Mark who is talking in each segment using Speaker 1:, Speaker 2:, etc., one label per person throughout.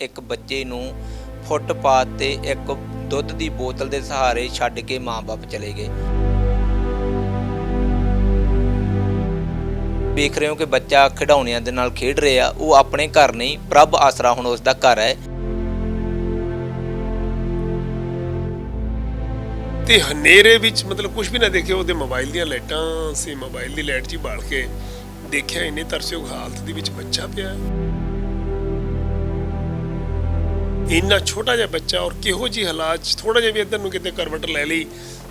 Speaker 1: ਇੱਕ ਬੱਚੇ ਨੂੰ ਫੁੱਟਪਾਥ ਤੇ ਇੱਕ ਦੁੱਧ ਦੀ ਬੋਤਲ ਦੇ ਸਹਾਰੇ ਛੱਡ ਕੇ ਮਾਂ-ਬਾਪ ਚਲੇ ਗਏ ਵੇਖ ਰਹੇ ਹੋ ਕਿ ਬੱਚਾ ਖਿਡੌਣਿਆਂ ਦੇ ਨਾਲ ਖੇਡ ਰਿਹਾ, ਉਹ ਆਪਣੇ ਘਰ ਨਹੀਂ, ਪ੍ਰਭ ਆਸਰਾ ਹੁਣ ਉਸ ਦਾ ਘਰ ਹੈ
Speaker 2: ਤੇ ਹਨੇਰੇ ਵਿੱਚ ਮਤਲਬ ਕੁਝ ਵੀ ਨਾ ਦੇਖਿਆ ਉਹਦੇ ਮੋਬਾਈਲ ਦੀਆਂ ਲਾਈਟਾਂ ਸੀ, ਮੋਬਾਈਲ ਦੀ ਲਾਈਟ 'ਚ ਬਾਲ ਕੇ ਦੇਖਿਆ, ਇੰਨੇ ਤਰਸਯੋਗ ਹਾਲਤ ਦੇ ਵਿੱਚ ਬੱਚਾ ਪਿਆ ਹੈ। ਇੰਨਾ ਛੋਟਾ ਜਿਹਾ ਬੱਚਾ ਔਰ ਕਿਹੋ ਜੀ ਹਾਲਾਤ 'ਚ ਥੋੜਾ ਜਿਹਾ ਵੀ ਇੱਧਰ ਨੂੰ ਕਿਤੇ ਕਰਵਟ ਲੈ ਲਈ,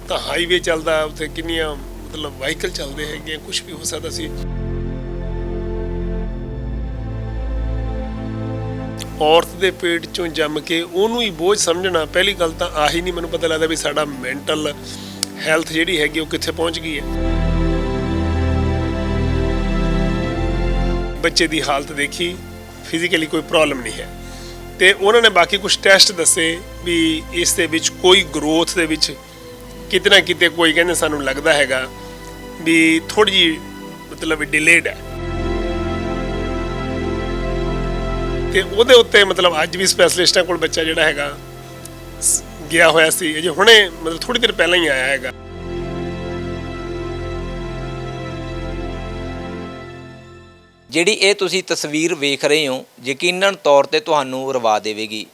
Speaker 2: ਤਾਂ ਹਾਈਵੇ ਚੱਲਦਾ, ਉੱਥੇ ਕਿੰਨੀਆਂ ਮਤਲਬ ਵਾਹੀਕਲ ਚੱਲਦੇ ਹੈਗੇ ਕੁਝ ਵੀ ਹੋ ਸਕਦਾ ਸੀ। ਔਰਤ ਦੇ ਪੇਟ ਚੋਂ ਜੰਮ ਕੇ ਉਹਨੂੰ ਹੀ ਬੋਝ ਸਮਝਣਾ, ਪਹਿਲੀ ਗੱਲ ਤਾਂ ਆਹੀ ਨਹੀਂ ਮੈਨੂੰ ਪਤਾ ਲੱਗਦਾ ਵੀ ਸਾਡਾ ਮੈਂਟਲ ਹੈਲਥ ਜਿਹੜੀ ਹੈਗੀ ਉਹ ਕਿੱਥੇ ਪਹੁੰਚ ਗਈ ਹੈ। ਬੱਚੇ ਦੀ ਹਾਲਤ ਦੇਖੀ ਫਿਜ਼ੀਕਲੀ ਕੋਈ ਪ੍ਰੋਬਲਮ ਨਹੀਂ ਹੈ। ਤੇ ਉਹਨਾਂ ਨੇ ਬਾਕੀ ਕੁਝ ਟੈਸਟ ਦੱਸੇ ਵੀ ਇਸ ਦੇ ਵਿੱਚ ਕੋਈ ਗਰੋਥ ਦੇ ਵਿੱਚ ਕਿਤੇ ਨਾ ਕਿਤੇ ਕੋਈ ਕਹਿੰਦੇ ਸਾਨੂੰ ਲੱਗਦਾ ਹੈਗਾ ਵੀ ਥੋੜੀ ਜਿਹੀ ਮਤਲਬ ਡਿਲੇਡ ਹੈ। ਤੇ ਉਹਦੇ ਉੱਤੇ ਮਤਲਬ ਅੱਜ ਵੀ ਸਪੈਸ਼ਲਿਸਟਾਂ ਕੋਲ ਬੱਚਾ ਜਿਹੜਾ ਹੈਗਾ ਸ- ਗਿਆ ਹੋਇਆ ਸੀ, ਅਜੇ ਹੁਣੇ ਮਤਲਬ ਥੋੜੀ ਦੇਰ ਪਹਿਲਾਂ ਹੀ ਆਇਆ ਹੈਗਾ।
Speaker 1: ਜਿਹੜੀ ਇਹ ਤੁਸੀਂ ਤਸਵੀਰ ਵੇਖ ਰਹੇ ਹੋ, ਯਕੀਨਨ ਤੌਰ ਤੇ ਤੁਹਾਨੂੰ ਰਵਾ ਦੇਵੇਗੀ।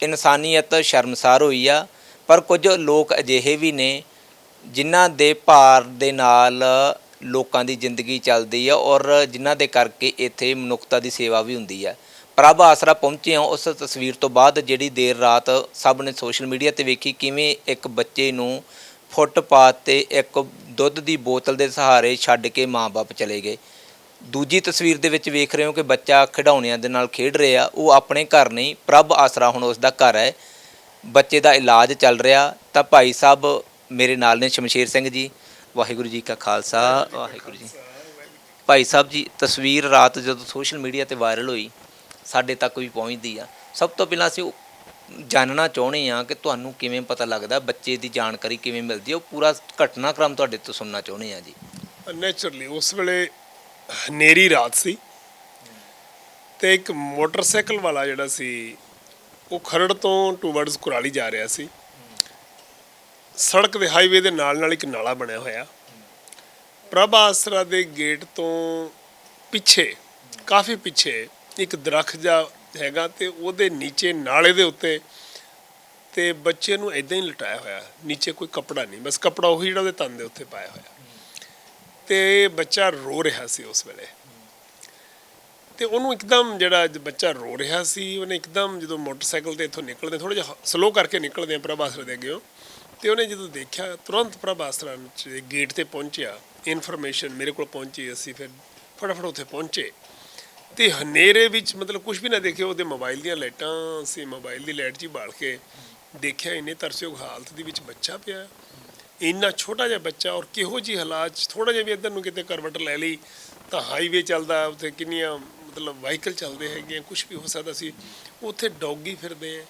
Speaker 1: ਇਨਸਾਨੀਅਤ ਸ਼ਰਮਸਾਰ ਹੋਈ ਆ, ਪਰ ਕੁਝ ਲੋਕ ਅਜਿਹੇ ਵੀ ਨੇ ਜਿਨ੍ਹਾਂ ਦੇ ਭਾਰ ਦੇ ਨਾਲ ਲੋਕਾਂ ਦੀ ਜ਼ਿੰਦਗੀ ਚੱਲਦੀ ਆ ਔਰ ਜਿਨ੍ਹਾਂ ਦੇ ਕਰਕੇ ਇੱਥੇ ਮਨੁੱਖਤਾ ਦੀ ਸੇਵਾ ਵੀ ਹੁੰਦੀ ਆ। ਪ੍ਰਭ ਆਸਰਾ ਪਹੁੰਚੇ ਹਾਂ ਉਸ ਤਸਵੀਰ ਤੋਂ ਬਾਅਦ, ਜਿਹੜੀ ਦੇਰ ਰਾਤ ਸਭ ਨੇ ਸੋਸ਼ਲ ਮੀਡੀਆ ਤੇ ਵੇਖੀ, ਕਿਵੇਂ ਇੱਕ ਬੱਚੇ ਨੂੰ ਫੁੱਟਪਾਥ ਤੇ ਇੱਕ ਦੁੱਧ ਦੀ ਬੋਤਲ ਦੇ ਸਹਾਰੇ ਛੱਡ ਕੇ ਮਾਂ-ਬਾਪ ਚਲੇ ਗਏ। ਦੂਜੀ ਤਸਵੀਰ ਦੇ ਵਿੱਚ ਵੇਖ ਰਹੇ ਹੋ ਕਿ ਬੱਚਾ ਖਿਡੌਣਿਆਂ ਦੇ ਨਾਲ ਖੇਡ ਰਿਹਾ, ਉਹ ਆਪਣੇ ਘਰ ਨਹੀਂ, ਪ੍ਰਭ ਆਸਰਾ ਹੁਣ ਉਸ ਦਾ ਘਰ ਹੈ। ਬੱਚੇ ਦਾ ਇਲਾਜ ਚੱਲ ਰਿਹਾ, ਤਾਂ ਭਾਈ ਸਾਹਿਬ ਮੇਰੇ ਨਾਲ ਨੇ ਸ਼ਮਸ਼ੇਰ ਸਿੰਘ ਜੀ। ਵਾਹਿਗੁਰੂ ਜੀ ਕਾ ਖਾਲਸਾ, ਵਾਹਿਗੁਰੂ ਜੀ। ਭਾਈ ਸਾਹਿਬ ਜੀ, ਤਸਵੀਰ ਰਾਤ ਜਦੋਂ ਸੋਸ਼ਲ ਮੀਡੀਆ ਤੇ ਵਾਇਰਲ ਹੋਈ, ਸਾਡੇ ਤੱਕ ਵੀ ਪਹੁੰਚਦੀ ਆ। ਸਭ ਤੋਂ ਪਹਿਲਾਂ ਅਸੀਂ ਜਾਣਨਾ ਚਾਹੁੰਦੇ ਆ ਕਿ ਤੁਹਾਨੂੰ ਕਿਵੇਂ ਪਤਾ ਲੱਗਦਾ, ਬੱਚੇ ਦੀ ਜਾਣਕਾਰੀ ਕਿਵੇਂ ਮਿਲਦੀ ਹੈ, ਉਹ ਪੂਰਾ ਘਟਨਾਕ੍ਰਮ ਤੁਹਾਡੇ ਤੋਂ ਸੁਣਨਾ ਚਾਹੁੰਦੇ ਆ ਜੀ।
Speaker 2: ਨੇਚਰਲੀ ਉਸ ਵੇਲੇ ਹਨੇਰੀ ਰਾਤ ਸੀ ਤੇ ਇੱਕ ਮੋਟਰਸਾਈਕਲ ਵਾਲਾ ਜਿਹੜਾ ਸੀ, ਉਹ ਖਰੜ ਤੋਂ ਟੂਵਰਡਸ ਕੁਰਾਲੀ ਜਾ ਰਿਹਾ ਸੀ। ਸੜਕ ਦੇ ਹਾਈਵੇ ਦੇ ਨਾਲ ਨਾਲ ਇੱਕ ਨਾਲਾ ਬਣਿਆ ਹੋਇਆ। ਪ੍ਰਭ ਆਸਰਾ ਦੇ ਗੇਟ ਤੋਂ ਪਿੱਛੇ, ਕਾਫੀ ਪਿੱਛੇ ਇੱਕ ਦਰਖਤ ਜਾ ਹੈਗਾ ਤੇ ਉਹਦੇ ਨੀਚੇ ਨਾਲੇ ਦੇ ਉੱਤੇ ਤੇ ਬੱਚੇ ਨੂੰ ਇਦਾਂ ਹੀ ਲਟਾਇਆ ਹੋਇਆ। ਨੀਚੇ ਕੋਈ ਕੱਪੜਾ ਨਹੀਂ, ਬਸ ਕੱਪੜਾ ਉਹੀ ਜਿਹੜਾ ਉਹਦੇ ਤਨ ਦੇ ਉੱਤੇ ਪਾਇਆ ਹੋਇਆ। ਤੇ ਬੱਚਾ ਰੋ ਰਿਹਾ ਸੀ ਉਸ ਵੇਲੇ। ਤੇ ਉਹਨੂੰ ਇੱਕਦਮ ਜਿਹੜਾ ਜ- ਬੱਚਾ ਰੋ ਰਿਹਾ ਸੀ, ਉਹਨੇ ਇੱਕਦਮ ਜਦੋਂ ਮੋਟਰਸਾਈਕਲ ਤੇ ਇੱਥੋਂ ਨਿਕਲਦੇ ਥੋੜਾ ਜਿਹਾ ਸਲੋ ਕਰਕੇ ਨਿਕਲਦੇ ਆ ਪ੍ਰਭਾਸਰ ਦੇ ਅੱਗੇ ਤੇ ਉਹਨੇ ਜਦੋਂ ਦੇਖਿਆ, ਤੁਰੰਤ ਪ੍ਰਭਾਸਰ ਗੇਟ ਤੇ ਪਹੁੰਚਿਆ। ਇਨਫੋਰਮੇਸ਼ਨ ਮੇਰੇ ਕੋਲ ਪਹੁੰਚੀ, ਅਸੀਂ ਫਿਰ ਫਟਾਫਟ ਉੱਥੇ ਪਹੁੰਚੇ। ਤੇ ਹਨੇਰੇ ਵਿੱਚ ਮਤਲਬ ਕੁਝ ਵੀ ਨਾ ਦੇਖਿਆ ਉਹਦੇ ਮੋਬਾਈਲ ਦੀਆਂ ਲਾਈਟਾਂ ਸੀ ਮੋਬਾਈਲ ਦੀ ਲਾਈਟ 'ਚ ਹੀ ਬਾਲ ਕੇ ਦੇਖਿਆ, ਇੰਨੇ ਤਰਸਯੋਗ ਹਾਲਤ ਦੇ ਵਿੱਚ ਬੱਚਾ ਪਿਆ। ਇੰਨਾ ਛੋਟਾ ਜਿਹਾ ਬੱਚਾ ਔਰ ਕਿਹੋ ਜੀ ਹਾਲਾਤ 'ਚ ਥੋੜਾ ਜਿਹਾ ਵੀ ਇੱਧਰ ਨੂੰ ਕਿਤੇ ਕਰਵਟ ਲੈ ਲਈ, ਤਾਂ ਹਾਈਵੇ ਚੱਲਦਾ, ਉੱਥੇ ਕਿੰਨੀਆਂ ਮਤਲਬ ਵਾਹੀਕਲ ਚੱਲਦੇ ਹੈਗੇ ਕੁਝ ਵੀ ਹੋ ਸਕਦਾ ਸੀ, ਉੱਥੇ ਡੌਗੀ ਫਿਰਦੇ ਆ,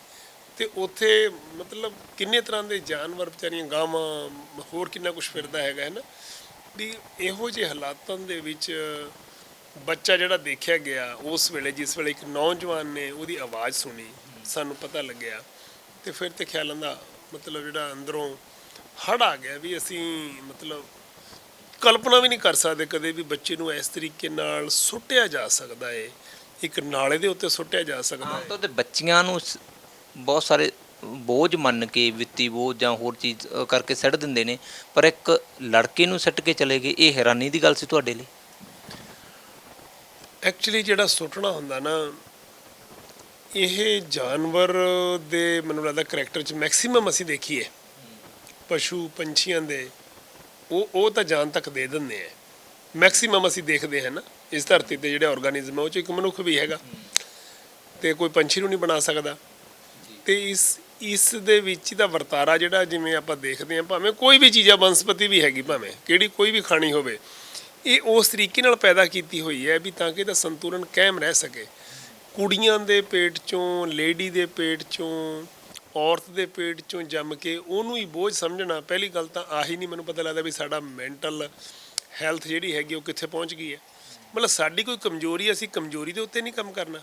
Speaker 2: ਤੇ ਉੱਥੇ ਮਤਲਬ ਕਿੰਨੇ ਤਰ੍ਹਾਂ ਦੇ ਜਾਨਵਰ ਵਿਚਾਰੀਆਂ, ਗਾਵਾਂ, ਹੋਰ ਕਿੰਨਾ ਕੁਝ ਫਿਰਦਾ ਹੈਗਾ, ਹੈ ਨਾ? ਵੀ ਇਹੋ ਜਿਹੇ ਹਾਲਾਤਾਂ ਦੇ ਵਿੱਚ ਬੱਚਾ ਜਿਹੜਾ ਦੇਖਿਆ ਗਿਆ, ਉਸ ਵੇਲੇ ਜਿਸ ਵੇਲੇ ਇੱਕ ਨੌਜਵਾਨ ਨੇ ਉਹਦੀ ਆਵਾਜ਼ ਸੁਣੀ, ਸਾਨੂੰ ਪਤਾ ਲੱਗਿਆ, ਤੇ ਫਿਰ ਤੇ ਖਿਆਲ ਦਾ ਮਤਲਬ ਜਿਹੜਾ ਅੰਦਰੋਂ ਹੜ ਆ ਗਿਆ ਵੀ ਅਸੀਂ ਮਤਲਬ ਕਲਪਨਾ ਵੀ ਨਹੀਂ ਕਰ ਸਕਦੇ ਕਦੇ ਵੀ ਬੱਚੇ ਨੂੰ ਇਸ ਤਰੀਕੇ ਨਾਲ ਸੁੱਟਿਆ ਜਾ ਸਕਦਾ ਹੈ ਇੱਕ ਨਾਲੇ ਦੇ ਉੱਤੇ ਸੁੱਟਿਆ ਜਾ ਸਕਦਾ ਹੈ
Speaker 1: ਤੌਰ ਤੇ ਬੱਚੀਆਂ ਨੂੰ ਸ- ਬਹੁਤ ਸਾਰੇ ਬੋਝ ਮੰਨ ਕੇ ਵਿੱਤੀ ਬੋਝ ਜਾਂ ਹੋਰ ਚੀਜ਼ ਅ, ਕਰਕੇ ਸੱਟ ਦਿੰਦੇ ਨੇ ਪਰ ਇੱਕ ਲੜਕੇ ਨੂੰ ਸੱਟ ਕੇ ਚਲੇ ਗਏ ਇਹ ਹੈਰਾਨੀ ਦੀ ਗੱਲ ਸੀ ਤੁਹਾਡੇ ਲਈ?
Speaker 2: ਐਕਚੁਅਲੀ ਜਿਹੜਾ ਸੁੱਟਣਾ ਹੁੰਦਾ ਨਾ ਇਹ ਜਾਨਵਰ ਦੇ ਮੈਨੂੰ ਲੱਗਦਾ ਕਰੈਕਟਰ ਚ ਮੈਕਸਿਮਮ ਅਸੀਂ ਦੇਖੀਏ। ਪਸ਼ੂ ਪੰਛੀਆਂ ਦੇ, ਉਹ ਉਹ ਤਾਂ ਜਾਨ ਤੱਕ ਦੇ ਦਿੰਦੇ ਆ। ਮੈਕਸਿਮਮ ਅਸੀਂ ਦੇਖਦੇ ਹਾਂ ਨਾ, ਇਸ ਧਰਤੀ ਤੇ ਜਿਹੜੇ ਆਰਗੇਨਿਜ਼ਮ ਆ ਉਹ ਚ ਇੱਕ ਮਨੁੱਖ ਵੀ ਹੈਗਾ। ਤੇ ਕੋਈ ਪੰਛੀ ਨੂੰ ਨਹੀਂ ਬਣਾ ਸਕਦਾ। ਤੇ ਇਸ ਇਸ ਦੇ ਵਿੱਚ ਦਾ ਵਰਤਾਰਾ ਜਿਹੜਾ ਜਿਵੇਂ ਆਪਾਂ ਦੇਖਦੇ ਹਾਂ, ਭਾਵੇਂ ਕੋਈ ਵੀ ਚੀਜ਼ ਆ, ਬਨਸਪਤੀ ਵੀ ਹੈਗੀ ਭਾਵੇਂ, ਕਿਹੜੀ ਕੋਈ ਵੀ ਖਾਣੀ ਹੋਵੇ, ਇਹ ਉਸ ਤਰੀਕੇ ਨਾਲ ਪੈਦਾ ਕੀਤੀ ਹੋਈ ਹੈ ਵੀ ਤਾਂ ਕਿ ਇਹਦਾ ਸੰਤੁਲਨ ਕਾਇਮ ਰਹਿ ਸਕੇ। ਕੁੜੀਆਂ ਦੇ ਪੇਟ ਚੋਂ, ਲੇਡੀ ਦੇ ਪੇਟ ਚੋਂ ਔਰਤ ਦੇ ਪੇਟ ਚੋਂ ਜੰਮ ਕੇ ਉਹਨੂੰ ਹੀ ਬੋਝ ਸਮਝਣਾ, ਪਹਿਲੀ ਗੱਲ ਤਾਂ ਆਹੀ ਨਹੀਂ ਮੈਨੂੰ ਪਤਾ ਲੱਗਦਾ ਵੀ ਸਾਡਾ ਮੈਂਟਲ ਹੈਲਥ ਜਿਹੜੀ ਹੈਗੀ ਉਹ ਕਿੱਥੇ ਪਹੁੰਚ ਗਈ ਹੈ। ਮਤਲਬ ਸਾਡੀ ਕੋਈ ਕਮਜ਼ੋਰੀ ਅਸੀਂ ਕਮਜ਼ੋਰੀ ਦੇ ਉੱਤੇ ਨਹੀਂ ਕੰਮ ਕਰਨਾ।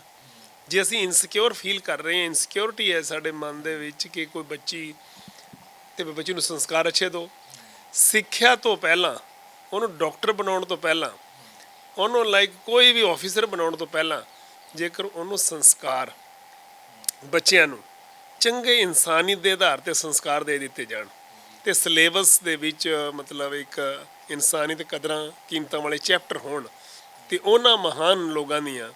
Speaker 2: ਜੇ ਅਸੀਂ ਇਨਸਿਕਿਉਰ ਫੀਲ ਕਰ ਰਹੇ ਹਾਂ ਇਨਸਿਕਿਉਰਿਟੀ ਹੈ ਸਾਡੇ ਮਨ ਦੇ ਵਿੱਚ ਕਿ ਕੋਈ ਬੱਚੀ ਤੇ ਬੱਚੀ ਨੂੰ ਸੰਸਕਾਰ ਅੱਛੇ ਦਿਓ ਸਿੱਖਿਆ ਤੋਂ ਪਹਿਲਾਂ, ਉਹਨੂੰ ਡਾਕਟਰ ਬਣਾਉਣ ਤੋਂ ਪਹਿਲਾਂ, ਉਹਨੂੰ ਲਾਈਕ ਕੋਈ ਵੀ ਆਫੀਸਰ ਬਣਾਉਣ ਤੋਂ ਪਹਿਲਾਂ, ਜੇਕਰ ਉਹਨੂੰ ਸੰਸਕਾਰ ਬੱਚਿਆਂ ਨੂੰ ਚੰਗੇ ਇਨਸਾਨੀਅਤ ਦੇ ਆਧਾਰ ਤੇ ਸੰਸਕਾਰ ਦੇ ਦਿੱਤੇ ਜਾਣ ਤੇ ਸਿਲੇਬਸ ਦੇ ਵਿੱਚ, ਮਤਲਬ ਇੱਕ ਇਨਸਾਨੀਅਤ ਕਦਰਾਂ ਕੀਮਤਾਂ ਵਾਲੇ ਚੈਪਟਰ ਹੋਣ ਤੇ ਉਹਨਾਂ ਮਹਾਨ ਲੋਕਾਂ ਦੀਆਂ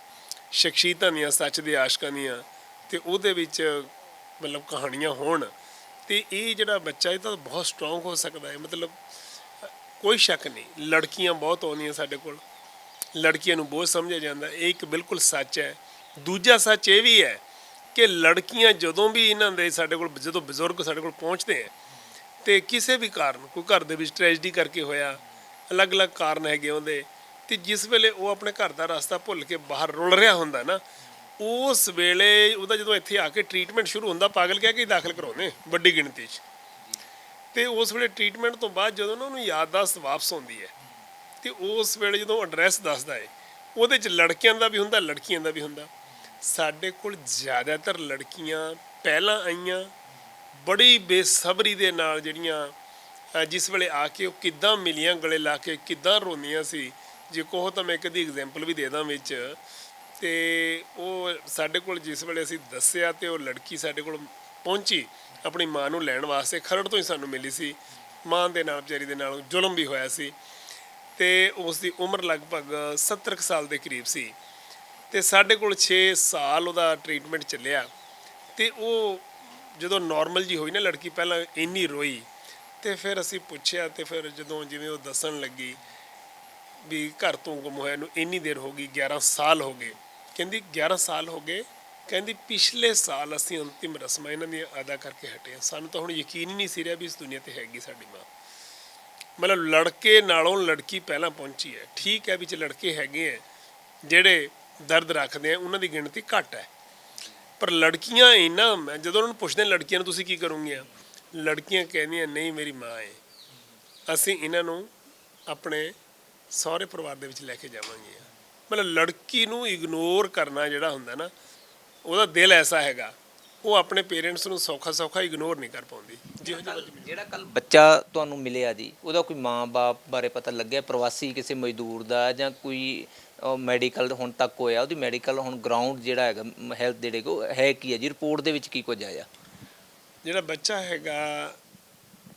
Speaker 2: ਸ਼ਖਸੀਅਤਾਂ ਦੀਆਂ, ਸੱਚ ਦੇ ਆਸ਼ਕਾਂ ਦੀਆਂ ਤੇ ਉਹਦੇ ਵਿੱਚ ਮਤਲਬ ਕਹਾਣੀਆਂ ਹੋਣ ਤੇ ਇਹ ਜਿਹੜਾ ਬੱਚਾ ਇਹ ਤਾਂ ਬਹੁਤ ਸਟਰੋਂਗ ਹੋ ਸਕਦਾ ਹੈ। ਮਤਲਬ ਕੋਈ ਸ਼ੱਕ ਨਹੀਂ, ਲੜਕੀਆਂ ਬਹੁਤ ਆਉਂਦੀਆਂ ਸਾਡੇ ਕੋਲ। ਲੜਕੀਆਂ ਨੂੰ ਬਹੁਤ ਸਮਝਿਆ ਜਾਂਦਾ, ਇਹ ਇੱਕ ਬਿਲਕੁਲ ਸੱਚ ਹੈ। ਦੂਜਾ ਸੱਚ ਇਹ ਵੀ ਹੈ ਕਿ ਲੜਕੀਆਂ ਜਦੋਂ ਵੀ ਇਹਨਾਂ ਦੇ ਸਾਡੇ ਕੋਲ, ਜਦੋਂ ਬਜ਼ੁਰਗ ਸਾਡੇ ਕੋਲ ਪਹੁੰਚਦੇ ਆ, ਤੇ ਕਿਸੇ ਵੀ ਕਾਰਨ, ਕੋਈ ਘਰ ਦੇ ਵਿੱਚ ਟ੍ਰੈਜਡੀ ਕਰਕੇ ਹੋਇਆ, ਅਲੱਗ-ਅਲੱਗ ਕਾਰਨ ਹੈਗੇ ਉਹਦੇ, ਤੇ ਜਿਸ ਵੇਲੇ ਉਹ ਆਪਣੇ ਘਰ ਦਾ ਰਸਤਾ ਭੁੱਲ ਕੇ ਬਾਹਰ ਰੁਲ ਰਿਹਾ ਹੁੰਦਾ ਨਾ, ਉਸ ਵੇਲੇ ਉਹਦਾ ਜਦੋਂ ਇੱਥੇ ਆ ਕੇ ਟ੍ਰੀਟਮੈਂਟ ਸ਼ੁਰੂ ਹੁੰਦਾ, ਪਾਗਲ ਕਹਿ ਕੇ ਦਾਖਲ ਕਰਾਉਂਦੇ ਵੱਡੀ ਗਿਣਤੀ 'ਚ। ਤੇ ਉਸ ਵੇਲੇ ਟ੍ਰੀਟਮੈਂਟ ਤੋਂ ਬਾਅਦ ਜਦੋਂ ਨਾ ਉਹਨੂੰ ਯਾਦਦਾਸ਼ਤ ਵਾਪਸ ਆਉਂਦੀ ਹੈ, ਤੇ ਉਸ ਵੇਲੇ ਜਦੋਂ ਐਡਰੈਸ ਦੱਸਦਾ ਹੈ, ਉਹਦੇ 'ਚ ਲੜਕਿਆਂ ਦਾ ਵੀ ਹੁੰਦਾ, ਲੜਕੀਆਂ ਦਾ ਵੀ ਹੁੰਦਾ। ਸਾਡੇ ਕੋਲ ਜ਼ਿਆਦਾਤਰ ਲੜਕੀਆਂ ਪਹਿਲਾਂ ਆਈਆਂ, ਬੜੀ ਬੇਸਬਰੀ ਦੇ ਨਾਲ ਜਿਹੜੀਆਂ ਜਿਸ ਵੇਲੇ ਆ ਕੇ ਉਹ ਕਿੱਦਾਂ ਮਿਲੀਆਂ, ਗਲੇ ਲਾ ਕੇ ਕਿੱਦਾਂ ਰੋਂਦੀਆਂ ਸੀ, ਜੇ ਕਹੋ ਤਾਂ ਮੈਂ ਕਦੀ ਦੀ ਐਗਜ਼ਾਮਪਲ ਵੀ ਦੇ ਦਾਂ ਵਿੱਚ। ਤੇ ਉਹ ਸਾਡੇ ਕੋਲ ਜਿਸ ਵੇਲੇ ਅਸੀਂ ਦੱਸਿਆ ਤੇ ਉਹ ਲੜਕੀ ਸਾਡੇ ਕੋਲ ਪਹੁੰਚੀ, ਆਪਣੀ ਮਾਂ ਨੂੰ ਲੈਣ ਵਾਸਤੇ, ਖਰੜ ਤੋਂ ਹੀ ਸਾਨੂੰ ਮਿਲੀ ਸੀ। ਮਾਂ ਦੇ ਨਾਲ, ਵਿਚਾਰੀ ਦੇ ਨਾਲ ਜ਼ੁਲਮ ਵੀ ਹੋਇਆ ਸੀ। ਤੇ ਉਸ ਦੀ ਉਮਰ ਲਗਭਗ 70 ਕੁ ਸਾਲ ਦੇ ਕਰੀਬ ਸੀ। ਤੇ ਸਾਡੇ ਕੋਲ 6 ਸਾਲ ਉਹਦਾ ਟ੍ਰੀਟਮੈਂਟ ਚੱਲਿਆ। ਤੇ ਉਹ ਜਦੋਂ ਨਾਰਮਲ ਜੀ ਹੋਈ ਨਾ ਲੜਕੀ, ਪਹਿਲਾਂ ਇੰਨੀ ਰੋਈ। ਤੇ ਫਿਰ ਅਸੀਂ ਪੁੱਛਿਆ ਤੇ ਫਿਰ ਜਦੋਂ ਜਿਵੇਂ ਉਹ ਦੱਸਣ ਲੱਗੀ ਵੀ ਘਰ ਤੋਂ ਗੁੰਮ ਹੋਇਆ ਨੂੰ ਇੰਨੀ ਦੇਰ ਹੋ ਗਈ 11 ਸਾਲ ਹੋ ਗਏ। ਕਹਿੰਦੀ 11 ਸਾਲ ਹੋ ਗਏ। ਕਹਿੰਦੀ ਪਿਛਲੇ ਸਾਲ ਅਸੀਂ ਅੰਤਿਮ ਰਸਮਾਂ ਇਹਨਾਂ ਦੀਆਂ ਅਦਾ ਕਰਕੇ ਹਟੇ ਹਾਂ। ਸਾਨੂੰ ਤਾਂ ਹੁਣ ਯਕੀਨ ਹੀ ਨਹੀਂ ਸੀ ਰਿਹਾ ਵੀ ਇਸ ਦੁਨੀਆ ਤੇ ਹੈਗੀ ਸਾਡੀ ਮਾਂ। ਮਤਲਬ ਲੜਕੇ ਨਾਲੋਂ ਲੜਕੀ ਪਹਿਲਾਂ ਪਹੁੰਚੀ ਹੈ। ਠੀਕ ਹੈ ਵਿੱਚ ਲੜਕੇ ਹੈਗੇ ਆ ਜਿਹੜੇ ਦਰਦ ਰੱਖਦੇ ਆ, ਉਹਨਾਂ ਦੀ ਗਿਣਤੀ ਘੱਟ ਹੈ। ਪਰ ਲੜਕੀਆਂ ਇਹਨਾਂ ਮੈਂ ਜਦੋਂ ਉਹਨਾਂ ਨੂੰ ਪੁੱਛਦੇ ਲੜਕੀਆਂ ਨੂੰ ਤੁਸੀਂ ਕੀ ਕਰੋਗੀਆਂ ਲੜਕੀਆਂ ਕਹਿੰਦੀਆਂ, ਨਹੀਂ, ਮੇਰੀ ਮਾਂ ਹੈ ਅਸੀਂ ਇਹਨਾਂ ਨੂੰ ਆਪਣੇ ਸਹੁਰੇ ਪਰਿਵਾਰ ਦੇ ਵਿੱਚ ਲੈ ਕੇ ਜਾਵਾਂਗੇ। ਮਤਲਬ ਲੜਕੀ ਨੂੰ ਇਗਨੋਰ ਕਰਨਾ ਜਿਹੜਾ ਹੁੰਦਾ ਨਾ, ਉਹਦਾ ਦਿਲ ਐਸਾ ਹੈਗਾ, ਉਹ ਆਪਣੇ ਪੇਰੈਂਟਸ ਨੂੰ ਸੌਖਾ ਸੌਖਾ ਇਗਨੋਰ ਨਹੀਂ ਕਰ ਪਾਉਂਦੀ। ਜਿਹੋ ਜਿਹਾ
Speaker 1: ਜਿਹੜਾ ਕੱਲ ਬੱਚਾ ਤੁਹਾਨੂੰ ਮਿਲਿਆ ਜੀ, ਉਹਦਾ ਕੋਈ ਮਾਂ-ਬਾਪ ਬਾਰੇ ਪਤਾ ਲੱਗਿਆ? ਪ੍ਰਵਾਸੀ ਕਿਸੇ ਮਜ਼ਦੂਰ ਦਾ ਜਾਂ ਕੋਈ ਮੈਡੀਕਲ ਹੁਣ ਤੱਕ ਹੋਇਆ, ਉਹਦੀ ਮੈਡੀਕਲ ਹੁਣ ਗਰਾਊਂਡ ਜਿਹੜਾ ਹੈਗਾ ਹੈਲਥ ਜਿਹੜੇ ਡੇ ਕੋ ਹੈ ਕੀ ਹੈ ਜੀ? ਰਿਪੋਰਟ ਦੇ ਵਿੱਚ ਕੀ ਕੁਝ ਆਇਆ?
Speaker 2: ਜਿਹੜਾ ਬੱਚਾ ਹੈਗਾ,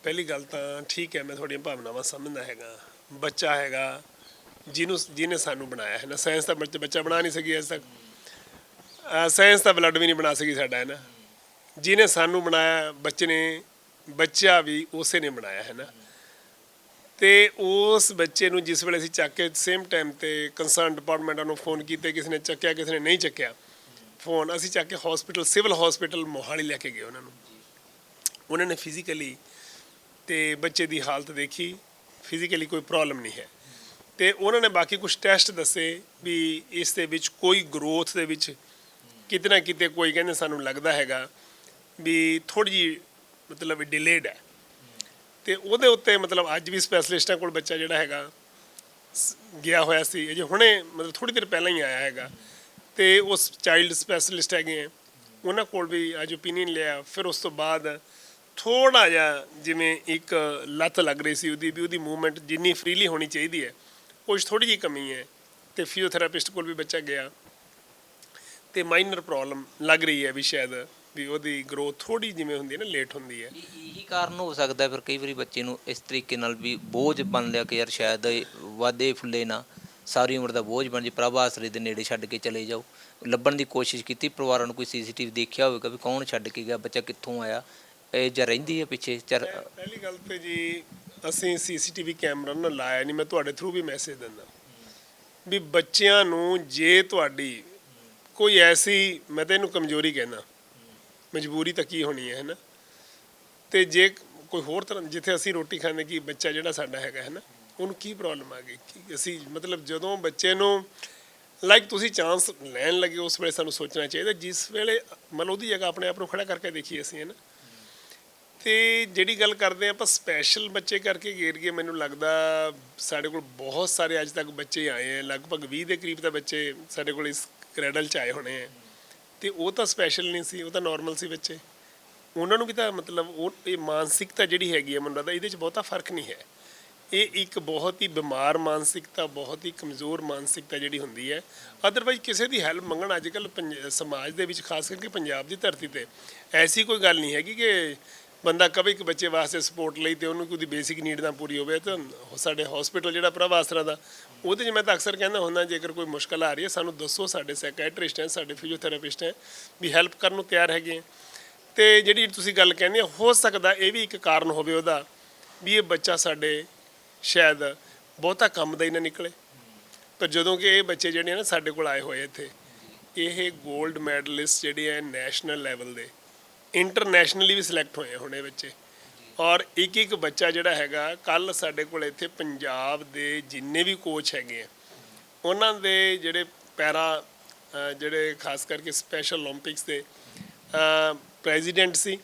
Speaker 2: ਪਹਿਲੀ ਗੱਲ ਤਾਂ ਠੀਕ ਹੈ, ਮੈਂ ਤੁਹਾਡੀਆਂ ਭਾਵਨਾਵਾਂ ਸਮਝਦਾ ਹੈਗਾ। ਬੱਚਾ ਹੈਗਾ, ਜਿਹਨੂੰ ਜਿਹਨੇ ਸਾਨੂੰ ਬਣਾਇਆ ਹੈ ਨਾ ਸਾਇੰਸ ਦਾ ਬੱਚਾ ਬੱਚਾ ਬਣਾ ਨਹੀਂ ਸਕੀ ਅਜੇ ਤੱਕ। ਸਾਇੰਸ ਦਾ ਬਲੱਡ ਵੀ ਨਹੀਂ ਬਣਾ ਸਕੀ ਸਾਡਾ, ਹੈ ਨਾ। ਜਿਹਨੇ ਸਾਨੂੰ ਬਣਾਇਆ, ਬੱਚੇ ਨੇ, ਬੱਚਾ ਵੀ ਉਸੇ ਨੇ ਬਣਾਇਆ, ਹੈ ਨਾ। ਤੇ ਉਸ ਬੱਚੇ ਨੂੰ ਜਿਸ ਵੇਲੇ ਅਸੀਂ ਚੱਕ ਕੇ ਸੇਮ ਟਾਈਮ ਤੇ ਕੰਸਰਨ ਡਿਪਾਰਟਮੈਂਟਾਂ ਨੂੰ ਫੋਨ ਕੀਤੇ, ਕਿਸੇ ਨੇ ਚੱਕਿਆ, ਕਿਸੇ ਨੇ ਨਹੀਂ ਚੱਕਿਆ ਫੋਨ ਅਸੀਂ ਚੱਕ ਕੇ ਹਸਪੀਟਲ ਸਿਵਲ ਹਸਪੀਟਲ ਮੋਹਾਲੀ ਲੈ ਕੇ ਗਏ ਉਹਨਾਂ ਨੂੰ। ਉਹਨਾਂ ਨੇ ਫਿਜ਼ੀਕਲੀ ਤੇ ਬੱਚੇ ਦੀ ਹਾਲਤ ਦੇਖੀ ਫਿਜ਼ੀਕਲੀ ਕੋਈ ਪ੍ਰੋਬਲਮ ਨਹੀਂ ਹੈ। ਤੇ ਉਹਨਾਂ ਨੇ ਬਾਕੀ ਕੁਝ ਟੈਸਟ ਦੱਸੇ ਵੀ ਇਸ ਦੇ ਵਿੱਚ ਕੋਈ ਗਰੋਥ ਦੇ ਵਿੱਚ ਕਿਤੇ ਨਾ ਕਿਤੇ ਕੋਈ ਕਹਿੰਦੇ ਸਾਨੂੰ ਲੱਗਦਾ ਹੈਗਾ ਵੀ ਥੋੜੀ ਜਿਹੀ ਮਤਲਬ ਡਿਲੇਡ ਹੈ। ਤੇ ਉਹਦੇ ਉੱਤੇ ਮਤਲਬ ਅੱਜ ਵੀ ਸਪੈਸ਼ਲਿਸਟਾਂ ਕੋਲ ਬੱਚਾ ਜਿਹੜਾ ਹੈਗਾ, ਸ- ਗਿਆ ਹੋਇਆ ਸੀ। ਅਜੇ ਹੁਣੇ ਮਤਲਬ ਥੋੜੀ ਦੇਰ ਪਹਿਲਾਂ ਹੀ ਆਇਆ ਹੈਗਾ। ਤੇ ਉਸ ਚਾਈਲਡ ਸਪੈਸ਼ਲਿਸਟ ਹੈਗੇ ਆ। ਉਹਨਾਂ ਕੋਲ ਵੀ ਅੱਜ ਓਪੀਨੀਅਨ ਲਿਆ। ਫਿਰ ਉਸ ਤੋਂ ਬਾਅਦ ਥੋੜਾ ਜਿਹਾ ਜਿਵੇਂ ਇੱਕ ਲੱਤ ਲੱਗ ਰਹੀ ਸੀ ਉਹਦੀ ਵੀ ਉਹਦੀ ਮੂਵਮੈਂਟ ਜਿੰਨੀ ਫ੍ਰੀਲੀ ਹੋਣੀ ਚਾਹੀਦੀ ਹੈ ਕੁਝ ਥੋੜੀ ਜਿਹੀ ਕਮੀ ਹੈ। ਤੇ ਫਿਜ਼ੀਓਥੈਰੇਪਿਸਟ ਕੋਲ ਵੀ ਬੱਚਾ ਗਿਆ। ਤੇ ਮਾਈਨਰ ਪ੍ਰੋਬਲਮ ਲੱਗ ਰਹੀ ਹੈ ਵੀ ਸ਼ਾਇਦ ਵੀ ਉਹਦੀ ਗਰੋਥ ਥੋੜੀ ਜਿਵੇਂ ਹੁੰਦੀ ਹੈ ਨਾ ਲੇਟ ਹੁੰਦੀ ਹੈ।
Speaker 1: ਇਹ- ਕਾਰਨ ਹੋ ਸਕਦਾ ਫਿਰ ਕਈ ਵਾਰੀ ਬੱਚੇ ਨੂੰ ਇਸ ਤਰੀਕੇ ਨਾਲ ਵੀ ਬੋਝ ਬਣ ਲਿਆ ਕਿ ਯਾਰ ਸ਼ਾਇਦ ਇਹ ਵਾਧੇ ਫੁੱਲੇ ਨਾ ਸਾਰੀ ਉਮਰ ਦਾ ਬੋਝ ਬਣ ਜੇ ਪ੍ਰਭ ਆਸਰੇ ਦੇ ਨੇੜੇ ਛੱਡ ਕੇ ਚਲੇ ਜਾਓ। ਲੱਭਣ ਦੀ ਕੋਸ਼ਿਸ਼ ਕੀਤੀ ਪਰਿਵਾਰਾਂ ਨੂੰ ਕੋਈ ਸੀਸੀਟੀਵੀ ਦੇਖਿਆ ਹੋਵੇਗਾ ਵੀ ਕੌਣ ਛੱਡ ਕੇ ਗਿਆ ਬੱਚਾ ਕਿੱਥੋਂ ਆਇਆ ਇਹ ਜਾਂ ਰਹਿੰਦੀ ਹੈ ਪਿੱਛੇ ਚਰ
Speaker 2: ਪਹਿਲੀ ਗੱਲ ਤੇ ਜੀ ਅਸੀਂ ਸੀਸੀਟੀਵੀ ਕੈਮਰਾ ਨਾ ਲਾਇਆ ਨਹੀਂ ਮੈਂ ਤੁਹਾਡੇ ਥਰੂ ਵੀ ਮੈਸੇਜ ਦਿੰਦਾ। ਵੀ ਬੱਚਿਆਂ ਨੂੰ ਜੇ ਤੁਹਾਡੀ ਕੋਈ ਐਸੀ ਮੈਂ ਤਾਂ ਇਹਨੂੰ ਕਮਜ਼ੋਰੀ ਕਹਿਣਾ ਮਜਬੂਰੀ ਤਾਂ ਕੀ ਹੋਣੀ ਹੈ, ਹੈਨਾ? ਤੇ ਜੇ ਕੋਈ ਹੋਰ ਤਰ੍ਹਾਂ, ਜਿੱਥੇ ਅਸੀਂ ਰੋਟੀ ਖਾਂਦੇ ਕੀ ਬੱਚਾ ਜਿਹੜਾ ਸਾਡਾ ਹੈਗਾ ਹੈ ਨਾ ਉਹਨੂੰ ਕੀ ਪ੍ਰੋਬਲਮ ਆ ਗਈ? ਕਿ ਅਸੀਂ, ਮਤਲਬ ਜਦੋਂ ਬੱਚੇ ਨੂੰ ਲਾਈਕ ਤੁਸੀਂ ਚਾਂਸ ਲੈਣ ਲੱਗੇ, ਉਸ ਵੇਲੇ ਸਾਨੂੰ ਸੋਚਣਾ ਚਾਹੀਦਾ, ਜਿਸ ਵੇਲੇ ਮਨ ਉਹਦੀ ਜਗ੍ਹਾ ਆਪਣੇ ਆਪ ਨੂੰ ਖੜਾ ਕਰਕੇ ਦੇਖੀਏ ਅਸੀਂ ਹੈ ਨਾ ਤੇ ਜਿਹੜੀ ਗੱਲ ਕਰਦੇ ਆ ਆਪਾਂ ਸਪੈਸ਼ਲ ਬੱਚੇ ਕਰਕੇ ਗੇਰ ਗਏ, ਮੈਨੂੰ ਲੱਗਦਾ ਸਾਡੇ ਕੋਲ ਬਹੁਤ ਸਾਰੇ ਅੱਜ ਤੱਕ ਬੱਚੇ ਆਏ ਆ ਲਗਭਗ 20 ਦੇ ਕਰੀਬ ਤਾਂ ਬੱਚੇ ਸਾਡੇ ਕੋਲ ਇਸ ਕ੍ਰੈਡਲ ਚ ਆਏ ਹੋਣੇ ਆ ਤੇ ਉਹ ਤਾਂ ਸਪੈਸ਼ਲ ਨਹੀਂ ਸੀ, ਉਹ ਤਾਂ ਨਾਰਮਲ ਸੀ ਬੱਚੇ। ਉਹਨਾਂ ਨੂੰ ਵੀ ਤਾਂ ਮਤਲਬ ਉਹ, ਇਹ ਮਾਨਸਿਕਤਾ ਜਿਹੜੀ ਹੈਗੀ ਹੈ ਮੈਨੂੰ ਲੱਗਦਾ, ਇਹਦੇ 'ਚ ਬਹੁਤਾ ਫ਼ਰਕ ਨਹੀਂ ਹੈ। ਇਹ ਇੱਕ ਬਹੁਤ ਹੀ ਬਿਮਾਰ ਮਾਨਸਿਕਤਾ, ਬਹੁਤ ਹੀ ਕਮਜ਼ੋਰ ਮਾਨਸਿਕਤਾ ਜਿਹੜੀ ਹੁੰਦੀ ਹੈ। ਅਦਰਵਾਈਜ਼ ਕਿਸੇ ਦੀ ਹੈਲਪ ਮੰਗਣ ਅੱਜ ਕੱਲ੍ਹ ਸਮਾਜ ਦੇ ਵਿੱਚ, ਖਾਸ ਕਰਕੇ ਪੰਜਾਬ ਦੀ ਧਰਤੀ ਤੇ, ਐਸੀ ਕੋਈ ਗੱਲ ਨਹੀਂ ਹੈਗੀ ਕਿ ਬੰਦਾ ਕਦੇ ਇੱਕ ਬੱਚੇ ਵਾਸਤੇ ਸਪੋਰਟ ਲਈ ਤੇ ਉਹਨੂੰ ਕੋਈ ਉਹਦੀ ਬੇਸਿਕ ਨੀਡ ਨਾ ਪੂਰੀ ਹੋਵੇ ਤਾਂ ਸਾਡੇ ਹਸਪੀਟਲ ਜਿਹੜਾ ਪ੍ਰਭ ਆਸਰਾ ਦਾ, ਉਹਦੇ 'ਚ ਮੈਂ ਤਾਂ ਅਕਸਰ ਕਹਿੰਦਾ ਹੁੰਦਾ ਜੇਕਰ ਕੋਈ ਮੁਸ਼ਕਲ ਆ ਰਹੀ ਹੈ, ਸਾਨੂੰ ਦੱਸੋ ਸਾਡੇ ਸਾਈਕੈਟ੍ਰਿਸਟ ਹੈ, ਸਾਡੇ ਫਿਜ਼ੀਓਥੈਰੇਪਿਸਟ ਹੈ ਵੀ ਹੈਲਪ ਕਰਨ ਨੂੰ ਤਿਆਰ ਹੈਗੇ ਹੈ। ਤੇ ਜਿਹੜੀ ਤੁਸੀਂ ਗੱਲ ਕਹਿੰਦੇ ਹੋ ਸਕਦਾ ਇਹ ਵੀ ਇੱਕ ਕਾਰਨ ਹੋਵੇ ਉਹਦਾ ਵੀ ਇਹ ਬੱਚਾ ਸਾਡੇ ਸ਼ਾਇਦ ਬਹੁਤਾ ਕੰਮ ਦਾ ਹੀ ਨਾ ਨਿਕਲੇ ਪਰ ਜਦੋਂ ਕਿ ਇਹ ਬੱਚੇ ਜਿਹੜੇ ਆ ਨਾ ਸਾਡੇ ਕੋਲ ਆਏ ਹੋਏ ਇੱਥੇ, ਇਹ 골ਡ ਮੈਡਲਿਸਟ ਜਿਹੜੇ ਆ ਨੈਸ਼ਨਲ ਲੈਵਲ ਦੇ ਇੰਟਰਨੈਸ਼ਨਲੀ ਵੀ ਸਿਲੈਕਟ ਹੋਏ ਹੁਣ ਇਹ ਬੱਚੇ ਔਰ ਇੱਕ ਇੱਕ ਬੱਚਾ ਜਿਹੜਾ ਹੈਗਾ ਕੱਲ ਸਾਡੇ ਕੋਲ ਇੱਥੇ ਪੰਜਾਬ ਦੇ ਜਿੰਨੇ ਵੀ ਕੋਚ ਹੈਗੇ ਆ, ਉਹਨਾਂ ਦੇ ਜਿਹੜੇ ਪੈਰਾ ਜਿਹੜੇ ਖਾਸ ਕਰਕੇ ਸਪੈਸ਼ਲ 올림픽ਸ ਦੇ ਪ੍ਰੈਜ਼ੀਡੈਂਟ ਸੀ,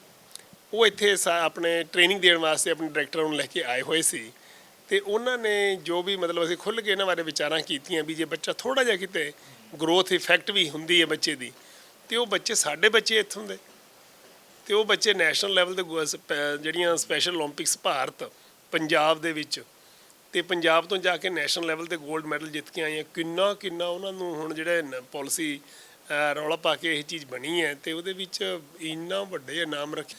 Speaker 2: ਉਹ ਇੱਥੇ ਆਪਣੇ ਟ੍ਰੇਨਿੰਗ ਦੇਣ ਵਾਸਤੇ ਆਪਣੇ ਡਾਇਰੈਕਟਰ ਨੂੰ ਲੈ ਕੇ ਆਏ ਹੋਏ ਸੀ। ਤੇ ਉਹਨਾਂ ਨੇ ਜੋ ਵੀ ਮਤਲਬ ਅਸੀਂ ਖੁੱਲ ਕੇ ਇਹਨਾਂ ਬਾਰੇ ਵਿਚਾਰਾਂ ਕੀਤੀਆਂ ਵੀ ਜੇ ਬੱਚਾ ਥੋੜਾ ਜਿਹਾ ਕਿਤੇ ਗਰੋਥ ਇਫੈਕਟ ਵੀ ਹੁੰਦੀ ਹੈ ਬੱਚੇ ਦੀ, ਤੇ ਉਹ ਬੱਚੇ ਸਾਡੇ ਬੱਚੇ ਇੱਥੋਂ ਦੇ। ਤੇ ਉਹ ਬੱਚੇ ਨੈਸ਼ਨਲ ਲੈਵਲ ਤੇ ਜਿਹੜੀਆਂ ਸਪੈਸ਼ਲ 올림픽ਸ ਭਾਰਤ, ਪੰਜਾਬ ਦੇ ਵਿੱਚ ਤੇ ਪੰਜਾਬ ਤੋਂ ਜਾ ਕੇ ਨੈਸ਼ਨਲ ਲੈਵਲ ਤੇ 골ਡ ਮੈਡਲ ਜਿੱਤ ਕੇ ਆਏ ਆ। ਕਿੰਨਾ ਕਿੰਨਾ ਉਹਨਾਂ ਨੂੰ ਹੁਣ ਜਿਹੜੇ ਪਾਲਿਸੀ ਰੌਲਾ ਪਾ ਕੇ ਇਹ ਚੀਜ਼ ਬਣੀ ਹੈ ਤੇ ਉਹਦੇ ਵਿੱਚ ਇੰਨਾ ਵੱਡੇ ਇਨਾਮ ਰੱਖੇ,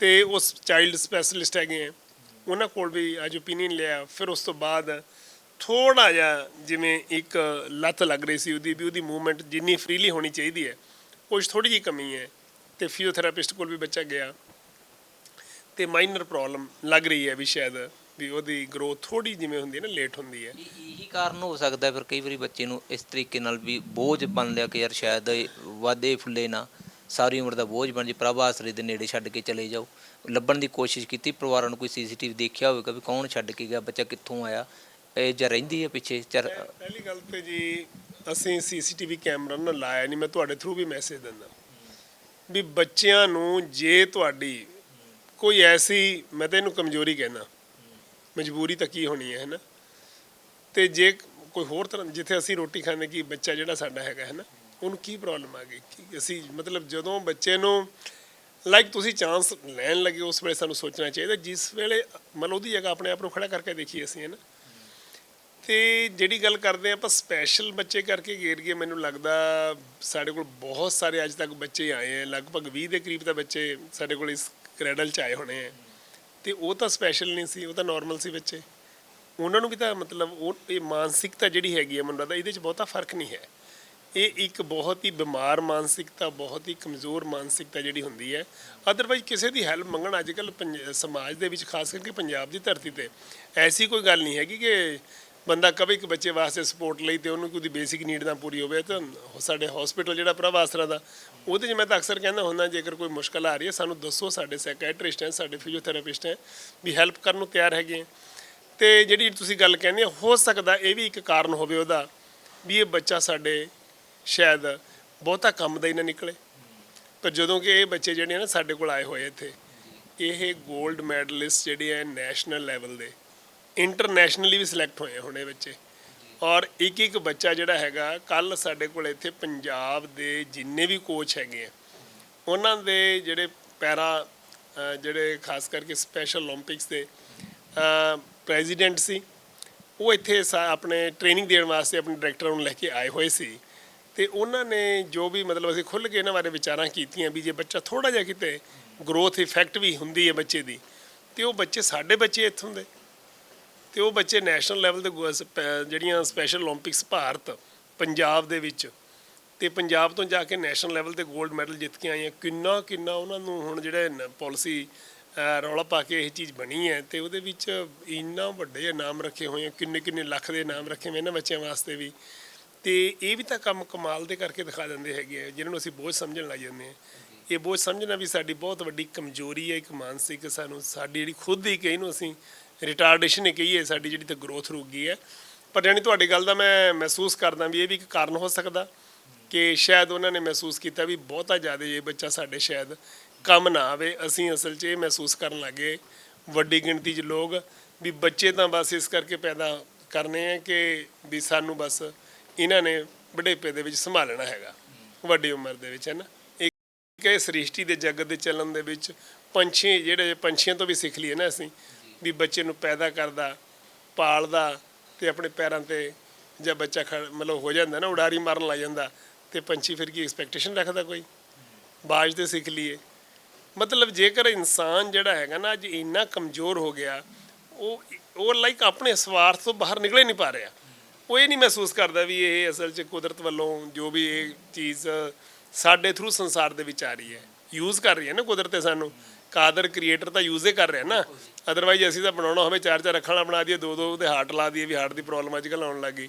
Speaker 2: ਤੇ ਉਸ ਚਾਈਲਡ ਸਪੈਸ਼ਲਿਸਟ ਹੈਗੇ ਆ। ਉਹਨਾਂ ਕੋਲ ਵੀ ਅੱਜ ਓਪੀਨੀਅਨ ਲਿਆ। ਫਿਰ ਉਸ ਤੋਂ ਬਾਅਦ ਥੋੜਾ ਜਿਹਾ ਜਿਵੇਂ ਇੱਕ ਲੱਤ ਲੱਗ ਰਹੀ ਸੀ ਉਹਦੀ ਵੀ, ਉਹਦੀ ਮੂਵਮੈਂਟ ਜਿੰਨੀ ਫਰੀਲੀ ਹੋਣੀ ਚਾਹੀਦੀ ਹੈ ਕੁਝ ਥੋੜੀ ਜੀ ਕਮੀ ਹੈ। ਤੇ ਫਿਜ਼ੀਓਥੈਰੇਪਿਸਟ ਕੋਲ ਵੀ ਬੱਚਾ ਗਿਆ ਤੇ ਮਾਈਨਰ ਪ੍ਰੋਬਲਮ ਲੱਗ ਰਹੀ ਹੈ ਵੀ ਸ਼ਾਇਦ ਵੀ ਉਹਦੀ ਗਰੋਥ ਥੋੜੀ ਜਿਵੇਂ ਹੁੰਦੀ ਹੈ ਨਾ ਲੇਟ ਹੁੰਦੀ ਹੈ।
Speaker 1: ਇਹ- ਕਾਰਨ ਹੋ ਸਕਦਾ ਫਿਰ ਕਈ ਵਾਰੀ ਬੱਚੇ ਨੂੰ ਇਸ ਤਰੀਕੇ ਨਾਲ ਵੀ ਬੋਝ ਬਣ ਲਿਆ ਕਿ ਯਾਰ ਸ਼ਾਇਦ ਵਾਧੇ ਫੁੱਲੇ ਨਾ ਸਾਰੀ ਉਮਰ ਦਾ ਬੋਝ ਬਣ ਜੇ ਪ੍ਰਭ ਆਸਰੇ ਦੇ ਨੇੜੇ ਛੱਡ ਕੇ ਚਲੇ ਜਾਓ। ਲੱਭਣ ਦੀ ਕੋਸ਼ਿਸ਼ ਕੀਤੀ ਪਰਿਵਾਰਾਂ ਨੂੰ ਕੋਈ ਸੀਸੀਟੀਵੀ ਦੇਖਿਆ ਹੋਵੇਗਾ ਵੀ ਕੌਣ ਛੱਡ ਕੇ ਗਿਆ ਬੱਚਾ ਕਿੱਥੋਂ ਆਇਆ ਇਹ ਜਾਂ ਰਹਿੰਦੀ ਹੈ ਪਿੱਛੇ?
Speaker 2: ਪਹਿਲੀ ਗੱਲ ਤੇ ਜੀ ਅਸੀਂ ਸੀਸੀਟੀਵੀ ਕੈਮਰਾ ਨਾ ਲਾਇਆ ਨਹੀਂ ਮੈਂ ਤੁਹਾਡੇ ਥਰੂ ਵੀ ਮੈਸੇਜ ਦਿੰਦਾ। ਵੀ ਬੱਚਿਆਂ ਨੂੰ ਜੇ ਤੁਹਾਡੀ ਕੋਈ ਐਸੀ, ਮੈਂ ਤਾਂ ਇਹਨੂੰ ਕਮਜ਼ੋਰੀ ਕਹਿੰਦਾ, ਮਜਬੂਰੀ ਤਾਂ ਕੀ ਹੋਣੀ ਹੈ ਹੈ ਨਾ ਤੇ ਜੇ ਕੋਈ ਹੋਰ ਤਰ੍ਹਾਂ, ਜਿੱਥੇ ਅਸੀਂ ਰੋਟੀ ਖਾਂਦੇ ਕਿ ਬੱਚਾ ਜਿਹੜਾ ਸਾਡਾ ਹੈਗਾ ਹੈ ਨਾ ਉਹਨੂੰ ਕੀ ਪ੍ਰੋਬਲਮ ਆ ਗਈ? ਕਿ ਅਸੀਂ ਮਤਲਬ ਜਦੋਂ ਬੱਚੇ ਨੂੰ ਲਾਈਕ ਤੁਸੀਂ ਚਾਂਸ ਲੈਣ ਲੱਗੇ, ਉਸ ਵੇਲੇ ਸਾਨੂੰ ਸੋਚਣਾ ਚਾਹੀਦਾ, ਜਿਸ ਵੇਲੇ ਮਤਲਬ ਉਹਦੀ ਜਗ੍ਹਾ ਆਪਣੇ ਆਪ ਨੂੰ ਖੜਾ ਕਰਕੇ ਦੇਖੀਏ ਅਸੀਂ ਹੈ ਨਾ ਤੇ ਜਿਹੜੀ ਗੱਲ ਕਰਦੇ ਆਪਾਂ ਸਪੈਸ਼ਲ ਬੱਚੇ ਕਰਕੇ ਗੇਰ ਗਏ, ਮੈਨੂੰ ਲੱਗਦਾ ਸਾਡੇ ਕੋਲ ਬਹੁਤ ਸਾਰੇ ਅੱਜ ਤੱਕ ਬੱਚੇ ਆਏ ਆ ਲਗਭਗ 20 ਦੇ ਕਰੀਬ ਤਾਂ ਬੱਚੇ ਸਾਡੇ ਕੋਲ ਇਸ ਕ੍ਰੈਡਲ ਚ ਆਏ ਹੋਣੇ ਆ ਤੇ ਉਹ ਤਾਂ ਸਪੈਸ਼ਲ ਨਹੀਂ ਸੀ, ਉਹ ਤਾਂ ਨਾਰਮਲ ਸੀ ਬੱਚੇ। ਉਹਨਾਂ ਨੂੰ ਵੀ ਤਾਂ ਮਤਲਬ ਉਹ, ਇਹ ਮਾਨਸਿਕਤਾ ਜਿਹੜੀ ਹੈਗੀ ਹੈ ਮੈਨੂੰ ਲੱਗਦਾ, ਇਹਦੇ 'ਚ ਬਹੁਤਾ ਫ਼ਰਕ ਨਹੀਂ ਹੈ। ਇਹ ਇੱਕ ਬਹੁਤ ਹੀ ਬਿਮਾਰ ਮਾਨਸਿਕਤਾ, ਬਹੁਤ ਹੀ ਕਮਜ਼ੋਰ ਮਾਨਸਿਕਤਾ ਜਿਹੜੀ ਹੁੰਦੀ ਹੈ। ਅਦਰਵਾਈਜ਼ ਕਿਸੇ ਦੀ ਹੈਲਪ ਮੰਗਣ ਅੱਜ ਕੱਲ੍ਹ ਸਮਾਜ ਦੇ ਵਿੱਚ, ਖਾਸ ਕਰਕੇ ਪੰਜਾਬ ਦੀ ਧਰਤੀ ਤੇ, ਐਸੀ ਕੋਈ ਗੱਲ ਨਹੀਂ ਹੈਗੀ ਕਿ ਬੰਦਾ ਕਦੇ ਇੱਕ ਬੱਚੇ ਵਾਸਤੇ ਸਪੋਰਟ ਲਈ ਤੇ ਉਹਨੂੰ ਕੋਈ ਉਹਦੀ ਬੇਸਿਕ ਨੀਡ ਨਾ ਪੂਰੀ ਹੋਵੇ ਤਾਂ ਸਾਡੇ ਹਸਪੀਟਲ ਜਿਹੜਾ ਪ੍ਰਭ ਆਸਰਾ ਦਾ, ਉਹਦੇ 'ਚ ਮੈਂ ਤਾਂ ਅਕਸਰ ਕਹਿੰਦਾ ਹੁੰਦਾ, ਜੇਕਰ ਕੋਈ ਮੁਸ਼ਕਲ ਆ ਰਹੀ ਹੈ, ਸਾਨੂੰ ਦੱਸੋ ਸਾਡੇ ਸਾਈਕੈਟ੍ਰਿਸਟ ਹੈ, ਸਾਡੇ ਫਿਜ਼ੀਓਥੈਰੇਪਿਸਟ ਹੈ ਵੀ ਹੈਲਪ ਕਰਨ ਨੂੰ ਤਿਆਰ ਹੈਗੇ ਹੈ। ਤੇ ਜਿਹੜੀ ਤੁਸੀਂ ਗੱਲ ਕਹਿੰਦੇ ਹੋ ਸਕਦਾ ਇਹ ਵੀ ਇੱਕ ਕਾਰਨ ਹੋਵੇ ਉਹਦਾ ਵੀ ਇਹ ਬੱਚਾ ਸਾਡੇ ਸ਼ਾਇਦ ਬਹੁਤਾ ਕੰਮ ਦਾ ਹੀ ਨਾ ਨਿਕਲੇ ਪਰ ਜਦੋਂ ਕਿ ਇਹ ਬੱਚੇ ਜਿਹੜੇ ਆ ਨਾ ਸਾਡੇ ਕੋਲ ਆਏ ਹੋਏ ਇੱਥੇ, ਇਹ 골ਡ ਮੈਡਲਿਸਟ ਜਿਹੜੇ ਆ ਨੈਸ਼ਨਲ ਲੈਵਲ ਦੇ ਇੰਟਰਨੈਸ਼ਨਲੀ ਵੀ ਸਿਲੈਕਟ ਹੋਏ ਹੁਣ ਇਹ ਬੱਚੇ। ਔਰ ਇੱਕ ਇੱਕ ਬੱਚਾ ਜਿਹੜਾ ਹੈਗਾ ਕੱਲ ਸਾਡੇ ਕੋਲ ਇੱਥੇ ਪੰਜਾਬ ਦੇ ਜਿੰਨੇ ਵੀ ਕੋਚ ਹੈਗੇ ਆ, ਉਹਨਾਂ ਦੇ ਜਿਹੜੇ ਪੈਰਾ ਜਿਹੜੇ ਖਾਸ ਕਰਕੇ ਸਪੈਸ਼ਲ 올림픽ਸ ਦੇ ਪ੍ਰੈਜ਼ੀਡੈਂਟ ਸੀ, ਉਹ ਇੱਥੇ ਆਪਣੇ ਟ੍ਰੇਨਿੰਗ ਦੇਣ ਵਾਸਤੇ ਆਪਣੇ ਡਾਇਰੈਕਟਰ ਨੂੰ ਲੈ ਕੇ ਆਏ ਹੋਏ ਸੀ। ਤੇ ਉਹਨਾਂ ਨੇ ਜੋ ਵੀ ਮਤਲਬ ਅਸੀਂ ਖੁੱਲ ਕੇ ਇਹਨਾਂ ਬਾਰੇ ਵਿਚਾਰਾਂ ਕੀਤੀਆਂ ਵੀ ਜੇ ਬੱਚਾ ਥੋੜਾ ਜਿਹਾ ਕਿਤੇ ਗਰੋਥ ਇਫੈਕਟ ਵੀ ਹੁੰਦੀ ਹੈ ਬੱਚੇ ਦੀ, ਤੇ ਉਹ ਬੱਚੇ ਸਾਡੇ ਬੱਚੇ ਇੱਥੋਂ ਦੇ। ਤੇ ਉਹ ਬੱਚੇ ਨੈਸ਼ਨਲ ਲੈਵਲ ਤੇ ਜਿਹੜੀਆਂ ਸਪੈਸ਼ਲ 올림픽ਸ ਭਾਰਤ, ਪੰਜਾਬ ਦੇ ਵਿੱਚ। ਤੇ ਪੰਜਾਬ ਤੋਂ ਜਾ ਕੇ ਨੈਸ਼ਨਲ ਲੈਵਲ ਤੇ 골ਡ ਮੈਡਲ ਜਿੱਤ ਕੇ ਆਏ ਆ। ਕਿੰਨਾ ਕਿੰਨਾ ਉਹਨਾਂ ਨੂੰ ਹੁਣ ਜਿਹੜਾ ਪਾਲਿਸੀ ਰੌਲਾ ਪਾ ਕੇ ਇਹ ਚੀਜ਼ ਬਣੀ ਹੈ ਤੇ ਉਹਦੇ ਵਿੱਚ ਇੰਨਾ ਵੱਡੇ ਇਨਾਮ ਰੱਖੇ ਹੋਏ ਆ, ਕਿੰਨੇ ਕਿੰਨੇ ਲੱਖ ਦੇ ਇਨਾਮ ਰੱਖੇ ਹੋਏ ਇਹਨਾਂ ਬੱਚਿਆਂ ਵਾਸਤੇ ਵੀ। ਤੇ ਇਹ ਵੀ ਤਾਂ ਕੰਮ ਕਮਾਲ ਦੇ ਕਰਕੇ ਦਿਖਾ ਦਿੰਦੇ ਹੈਗੇ ਆ, ਜਿਹਨਾਂ ਨੂੰ ਅਸੀਂ ਬੋਝ ਸਮਝਣ ਲੱਗ ਜਾਂਦੇ ਆ। ਇਹ ਬੋਝ ਸਮਝਣਾ ਵੀ ਸਾਡੀ ਬਹੁਤ ਵੱਡੀ ਕਮਜ਼ੋਰੀ ਹੈ, ਇੱਕ ਮਾਨਸਿਕ ਸਾਨੂੰ, ਸਾਡੀ ਜਿਹੜੀ ਖੁਦ ਹੀ ਕਹੀ ਨੂੰ ਅਸੀਂ ਰਿਟਾਰਡੇਸ਼ਨ ਹੀ ਕਹੀਏ ਸਾਡੀ ਜਿਹੜੀ ਤੇ ਗਰੋਥ ਰੁਕ ਗਈ ਹੈ। ਪਰ ਜਾਣੀ ਤੁਹਾਡੀ ਗੱਲ ਦਾ ਮੈਂ ਮਹਿਸੂਸ ਕਰਦਾ ਵੀ ਇਹ ਵੀ ਇੱਕ ਕਾਰਨ ਹੋ ਸਕਦਾ ਕਿ ਸ਼ਾਇਦ ਉਹਨਾਂ ਨੇ ਮਹਿਸੂਸ ਕੀਤਾ ਵੀ ਬਹੁਤਾ ਜ਼ਿਆਦਾ ਇਹ ਬੱਚਾ ਸਾਡੇ ਸ਼ਾਇਦ ਕੰਮ ਨਾ ਆਵੇ, ਅਸੀਂ ਅਸਲ 'ਚ ਇਹ ਮਹਿਸੂਸ ਕਰਨ ਲੱਗੇ ਵੱਡੀ ਗਿਣਤੀ 'ਚ ਲੋਕ ਵੀ ਬੱਚੇ ਤਾਂ ਬਸ ਇਸ ਕਰਕੇ ਪੈਦਾ ਕਰਨੇ ਆ ਕਿ ਵੀ ਸਾਨੂੰ ਬਸ ਇਹਨਾਂ ਨੇ ਬੁਢੇਪੇ ਦੇ ਵਿੱਚ ਸੰਭਾਲਣਾ ਹੈਗਾ, ਵੱਡੀ ਉਮਰ ਦੇ ਵਿੱਚ, ਹੈ ਨਾ। ਇਹ ਸ੍ਰਿਸ਼ਟੀ ਦੇ ਜਗਤ ਦੇ ਚੱਲਣ ਦੇ ਵਿੱਚ ਪੰਛੀ ਜਿਹੜੇ ਪੰਛੀਆਂ ਤੋਂ ਵੀ ਸਿੱਖ ਲਈਏ ਨਾ ਅਸੀਂ ਵੀ ਬੱਚੇ ਨੂੰ ਪੈਦਾ ਕਰਦਾ, ਪਾਲਦਾ ਤੇ ਆਪਣੇ ਪੈਰਾਂ ਤੇ ਜਾਂ ਬੱਚਾ ਖੜ- ਮਤਲਬ ਹੋ ਜਾਂਦਾ ਨਾ, ਉਡਾਰੀ ਮਾਰਨ ਲੱਗ ਜਾਂਦਾ ਤੇ ਪੰਛੀ ਫਿਰ ਕੀ ਐਕਸਪੈਕਟੇਸ਼ਨ ਰੱਖਦਾ ਕੋਈ? ਬਾਜ ਤੇ ਸਿੱਖ ਲਈਏ। ਮਤਲਬ ਜੇਕਰ ਇਨਸਾਨ ਜਿਹੜਾ ਹੈਗਾ ਨਾ, ਅੱਜ ਇੰਨਾ ਕਮਜ਼ੋਰ ਹੋ ਗਿਆ, ਉਹ ਉਹ ਲਾਈਕ ਆਪਣੇ ਸਵਾਰਥ ਤੋਂ ਬਾਹਰ ਨਿਕਲ ਹੀ ਨਹੀਂ ਪਾ ਰਿਹਾ। ਉਹ ਇਹ ਨਹੀਂ ਮਹਿਸੂਸ ਕਰਦਾ ਵੀ ਇਹ ਅਸਲ 'ਚ ਕੁਦਰਤ ਵੱਲੋਂ ਜੋ ਵੀ ਇਹ ਚੀਜ਼ ਸਾਡੇ ਥਰੂ ਸੰਸਾਰ ਦੇ ਵਿੱਚ ਆ ਰਹੀ ਹੈ। ਯੂਜ਼ ਕਰ ਰਹੀ ਹੈ ਨਾ ਕੁਦਰਤ ਸਾਨੂੰ। ਕਾਦਰ ਕ੍ਰੀਏਟਰ ਤਾਂ ਯੂਜ਼ ਹੀ ਕਰ ਰਿਹਾ ਨਾ। ਅਦਰਵਾਈਜ਼ ਅਸੀਂ ਤਾਂ ਬਣਾਉਣਾ ਹੋਵੇ ਚਾਰ ਚਾਰ ਅੱਖਾਂ ਵਾਲਾ ਬਣਾ ਦਈਏ ਦੋ ਦੋ ਉਹਦੇ ਹਾਰਟ ਲਾ ਦਈਏ ਵੀ ਹਾਰਟ ਦੀ ਪ੍ਰੋਬਲਮ ਅੱਜ ਕੱਲ੍ਹ ਆਉਣ ਲੱਗੀ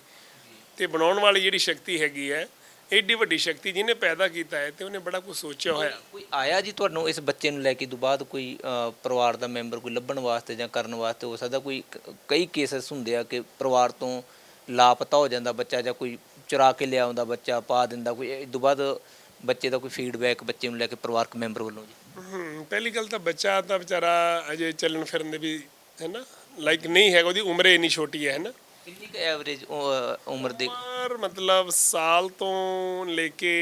Speaker 2: ਤੇ ਬਣਾਉਣ ਵਾਲੀ ਜਿਹੜੀ ਸ਼ਕਤੀ ਹੈਗੀ ਹੈ ਏਡੀ ਵੱਡੀ ਸ਼ਕਤੀ ਜਿਹਨੇ ਪੈਦਾ ਕੀਤਾ ਹੈ ਤੇ ਉਹਨੇ ਬੜਾ ਕੁਝ ਸੋਚਿਆ ਹੋਇਆ।
Speaker 1: ਕੋਈ ਆਇਆ ਜੀ ਤੁਹਾਨੂੰ ਇਸ ਬੱਚੇ ਨੂੰ ਲੈ ਕੇ ਤੋਂ ਬਾਅਦ ਕੋਈ ਪਰਿਵਾਰ ਦਾ ਮੈਂਬਰ ਕੋਈ ਲੱਭਣ ਵਾਸਤੇ ਜਾਂ ਕਰਨ ਵਾਸਤੇ? ਹੋ ਸਕਦਾ ਕੋਈ ਕਈ ਕੇਸਸ ਹੁੰਦੇ ਆ ਕਿ ਪਰਿਵਾਰ ਤੋਂ ਲਾਪਤਾ ਹੋ ਜਾਂਦਾ ਬੱਚਾ ਜਾਂ ਕੋਈ ਚੁਰਾ ਕੇ ਲਿਆ ਆਉਂਦਾ ਬੱਚਾ ਪਾ ਦਿੰਦਾ ਕੋਈ ਇਸ ਤੋਂ ਬਾਅਦ ਬੱਚੇ ਦਾ ਕੋਈ ਫੀਡਬੈਕ ਬੱਚੇ ਨੂੰ ਲੈ ਕੇ ਪਰਿਵਾਰਕ ਮੈਂਬਰ ਵੱਲੋਂ ਜੀ।
Speaker 2: ਪਹਿਲੀ ਗੱਲ ਤਾਂ ਬੱਚਾ ਤਾਂ ਵਿਚਾਰਾ ਅਜੇ ਚੱਲਣ ਫਿਰਨ ਦੇ ਵੀ ਹੈ ਨਾ ਲਾਈਕ ਨਹੀਂ ਹੈਗਾ ਉਹਦੀ ਉਮਰ ਇੰਨੀ ਛੋਟੀ ਹੈ ਹੈ ਨਾ
Speaker 1: ਕਿੰਨੀ ਕੁ ਐਵਰੇਜ ਉਮਰ ਦੇ?
Speaker 2: ਉਮਰ ਮਤਲਬ ਸਾਲ ਤੋਂ ਲੈ ਕੇ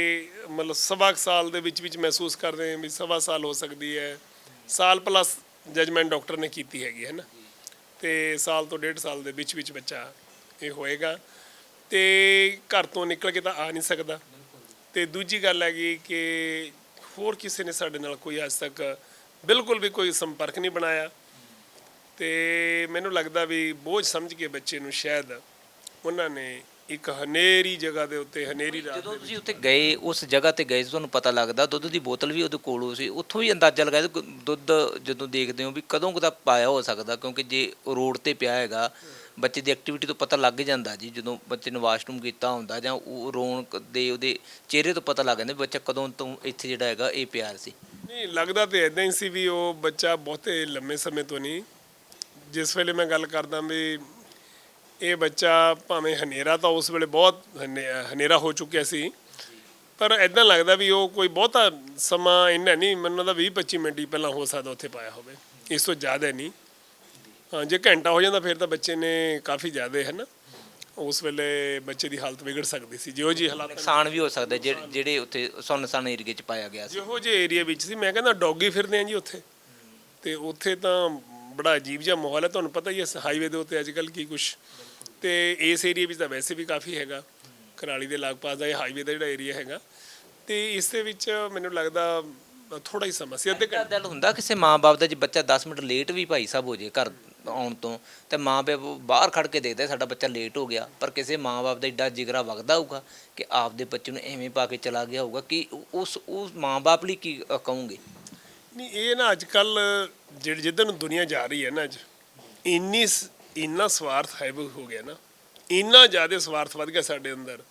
Speaker 2: ਮਤਲਬ ਸਵਾ ਕੁ ਸਾਲ ਦੇ ਵਿੱਚ ਵਿੱਚ ਮਹਿਸੂਸ ਕਰਦੇ ਹਾਂ ਵੀ ਸਵਾ ਸਾਲ ਹੋ ਸਕਦੀ ਹੈ। ਸਾਲ ਪਲੱਸ ਜਜਮੈਂਟ ਡਾਕਟਰ ਨੇ ਕੀਤੀ ਹੈਗੀ ਹੈ ਨਾ ਤੇ ਸਾਲ ਤੋਂ ਡੇਢ ਸਾਲ ਦੇ ਵਿੱਚ ਵਿੱਚ ਬੱਚਾ ਇਹ ਹੋਏਗਾ। ਤੇ ਘਰ ਤੋਂ ਨਿਕਲ ਕੇ ਤਾਂ ਆ ਨਹੀਂ ਸਕਦਾ। ਤੇ ਦੂਜੀ ਗੱਲ ਹੈਗੀ ਕਿ ਹੋਰ ਕਿਸੇ ਨੇ ਸਾਡੇ ਨਾਲ ਕੋਈ ਅੱਜ ਤੱਕ ਬਿਲਕੁਲ ਵੀ ਕੋਈ ਸੰਪਰਕ ਨਹੀਂ ਬਣਾਇਆ। ਤੇ ਮੈਨੂੰ ਲੱਗਦਾ ਵੀ ਬੋਝ ਸਮਝ ਕੇ ਬੱਚੇ ਨੂੰ ਸ਼ਾਇਦ ਉਹਨਾਂ ਨੇ ਇੱਕ ਹਨੇਰੀ ਜਗ੍ਹਾ ਦੇ ਉੱਤੇ ਹਨੇਰੀ ਰਾਤ
Speaker 1: ਜਦੋਂ ਤੁਸੀਂ ਉੱਥੇ ਗਏ ਉਸ ਜਗ੍ਹਾ ਤੇ ਗਏ ਤੁਹਾਨੂੰ ਪਤਾ ਲੱਗਦਾ ਦੁੱਧ ਦੀ ਬੋਤਲ ਵੀ ਉਹਦੇ ਕੋਲੋਂ ਸੀ। ਉੱਥੋਂ ਵੀ ਅੰਦਾਜ਼ਾ ਲਗਾਇਆ ਦੁੱਧ ਜਦੋਂ ਦੇਖਦੇ ਹੋ ਵੀ ਕਦੋਂ ਕਦਾ ਪਾਇਆ ਹੋ ਸਕਦਾ ਕਿਉਂਕਿ ਜੇ ਰੋਡ ਤੇ ਪਿਆ ਹੈਗਾ ਬੱਚੇ ਦੀ ਐਕਟੀਵਿਟੀ ਤੋਂ ਪਤਾ ਲੱਗ ਜਾਂਦਾ ਜੀ, ਜਦੋਂ ਬੱਚੇ ਨੇ ਵਾਸ਼ਰੂਮ ਕੀਤਾ ਹੁੰਦਾ ਜਾਂ ਉਹ ਰੋਣ ਦੇ ਉਹਦੇ ਚਿਹਰੇ ਤੋਂ ਪਤਾ ਲੱਗ ਜਾਂਦਾ ਵੀ ਬੱਚਾ ਕਦੋਂ ਤੋਂ ਇੱਥੇ ਜਿਹੜਾ ਹੈਗਾ ਇਹ ਪਿਆਰ ਸੀ।
Speaker 2: ਨਹੀਂ, ਲੱਗਦਾ ਤੇ ਇਦਾਂ ਹੀ ਸੀ ਵੀ ਉਹ ਬੱਚਾ ਬਹੁਤੇ ਲੰਮੇ ਸਮੇਂ ਤੋਂ ਨਹੀਂ। ਜਿਸ ਵੇਲੇ ਮੈਂ ਗੱਲ ਕਰਦਾ ਵੀ ਇਹ ਬੱਚਾ ਭਾਵੇਂ ਹਨੇਰਾ ਤਾਂ ਉਸ ਵੇਲੇ ਬਹੁਤ ਹਨੇ- ਹਨੇਰਾ ਹੋ ਚੁੱਕਿਆ ਸੀ। ਪਰ ਇਦਾਂ ਲੱਗਦਾ ਵੀ ਉਹ ਕੋਈ ਬਹੁਤਾ ਸਮਾਂ ਇੰਨਾ ਨਹੀਂ, ਮੈਨੂੰ ਲੱਗਦਾ 20 25 ਮਿੰਟ ਹੀ ਪਹਿਲਾਂ ਹੋ ਸਕਦਾ ਉੱਥੇ ਪਾਇਆ ਹੋਵੇ। ਇਸ ਤੋਂ ਜ਼ਿਆਦਾ ਨਹੀਂ। ਹਾਂ ਜੇ ਘੰਟਾ ਹੋ ਜਾਂਦਾ ਫਿਰ ਤਾਂ ਬੱਚੇ ਨੇ ਕਾਫੀ ਜ਼ਿਆਦਾ ਹੈ ਨਾ? ਉਸ ਵੇਲੇ ਬੱਚੇ ਦੀ ਹਾਲਤ ਵਿਗੜ ਸਕਦੀ ਸੀ ਜਿਹੋ ਜੀ ਹਾਲਾਤ
Speaker 1: ਨੁਕਸਾਨ ਵੀ ਹੋ ਸਕਦਾ ਜਿਹੜੇ ਜਿਹੜੇ ਉੱਥੇ ਸੁੰਨਸਾਨ ਏਰੀਏ 'ਚ ਪਾਇਆ ਗਿਆ ਸੀ।
Speaker 2: ਜਿਹੋ ਜਿਹੇ ਏਰੀਆ ਵਿੱਚ ਸੀ ਮੈਂ ਕਹਿੰਦਾ ਡੌਗੀ ਫਿਰਦੇ ਆ ਜੀ ਉੱਥੇ। ਤੇ ਉੱਥੇ ਤਾਂ ਬੜਾ ਅਜੀਬ ਜਿਹਾ ਮਾਹੌਲ ਹੈ ਤੁਹਾਨੂੰ ਪਤਾ ਹੀ ਹੈ ਹਾਈਵੇ ਦੇ ਉੱਤੇ ਅੱਜ ਕੱਲ ਕੀ ਕੁਛ। ਤੇ ਇਸ ਏਰੀਆ ਵਿੱਚ ਤਾਂ ਵੈਸੇ ਵੀ ਕਾਫੀ ਹੈਗਾ ਕਰਾਲੀ ਦੇ ਲਾਗ-ਪਾਸ ਦਾ ਇਹ ਹਾਈਵੇ ਦਾ ਜਿਹੜਾ ਏਰੀਆ ਹੈਗਾ। ਤੇ ਇਸ ਦੇ ਵਿੱਚ ਮੈਨੂੰ ਲੱਗਦਾ ਥੋੜਾ ਹੀ ਸਮੱਸਿਆ ਤੇ
Speaker 1: ਇਹਦਾ ਦਿਲ ਹੁੰਦਾ ਕਿਸੇ ਮਾਂ-ਬਾਪ ਦਾ ਜੇ ਬੱਚਾ 10 ਮਿੰਟ ਲੇਟ ਵੀ ਭਾਈ ਸਾਹਿਬ ਹੋ ਜੇ ਘਰ ਆਉਣ ਤੋਂ ਤੇ ਮਾਂ-ਬਾਪ ਬਾਹਰ ਖੜ ਕੇ ਦੇਖਦੇ ਸਾਡਾ ਬੱਚਾ ਲੇਟ ਹੋ ਗਿਆ ਪਰ ਕਿਸੇ ਮਾਂ-ਬਾਪ ਦਾ ਏਡਾ ਜਿਗਰਾ ਵਗਦਾ ਹੋਊਗਾ ਕਿ ਆਪਦੇ ਬੱਚੇ ਨੂੰ ਐਵੇਂ ਪਾ ਕੇ ਚਲਾ ਗਿਆ ਹੋਊਗਾ ਕਿ ਉਸ ਉਸ ਮਾਂ-ਬਾਪ ਲਈ ਕੀ ਅ,
Speaker 2: ਨਹੀਂ ਇਹ ਨਾ ਅੱਜ ਕੱਲ ਜਿਹੜੀ ਜਿੱਦਾਂ ਨੂੰ ਦੁਨੀਆ ਜਾ ਰਹੀ ਹੈ ਨਾ ਅੱਜ ਇੰਨੀ ਸ- ਇੰਨਾ ਸਵਾਰਥ ਹੈ ਹੋ ਗਿਆ ਨਾ ਇੰਨਾ ਜ਼ਿਆਦਾ ਸਵਾਰਥ ਵੱਧ ਗਿਆ ਸਾਡੇ ਅੰਦਰ।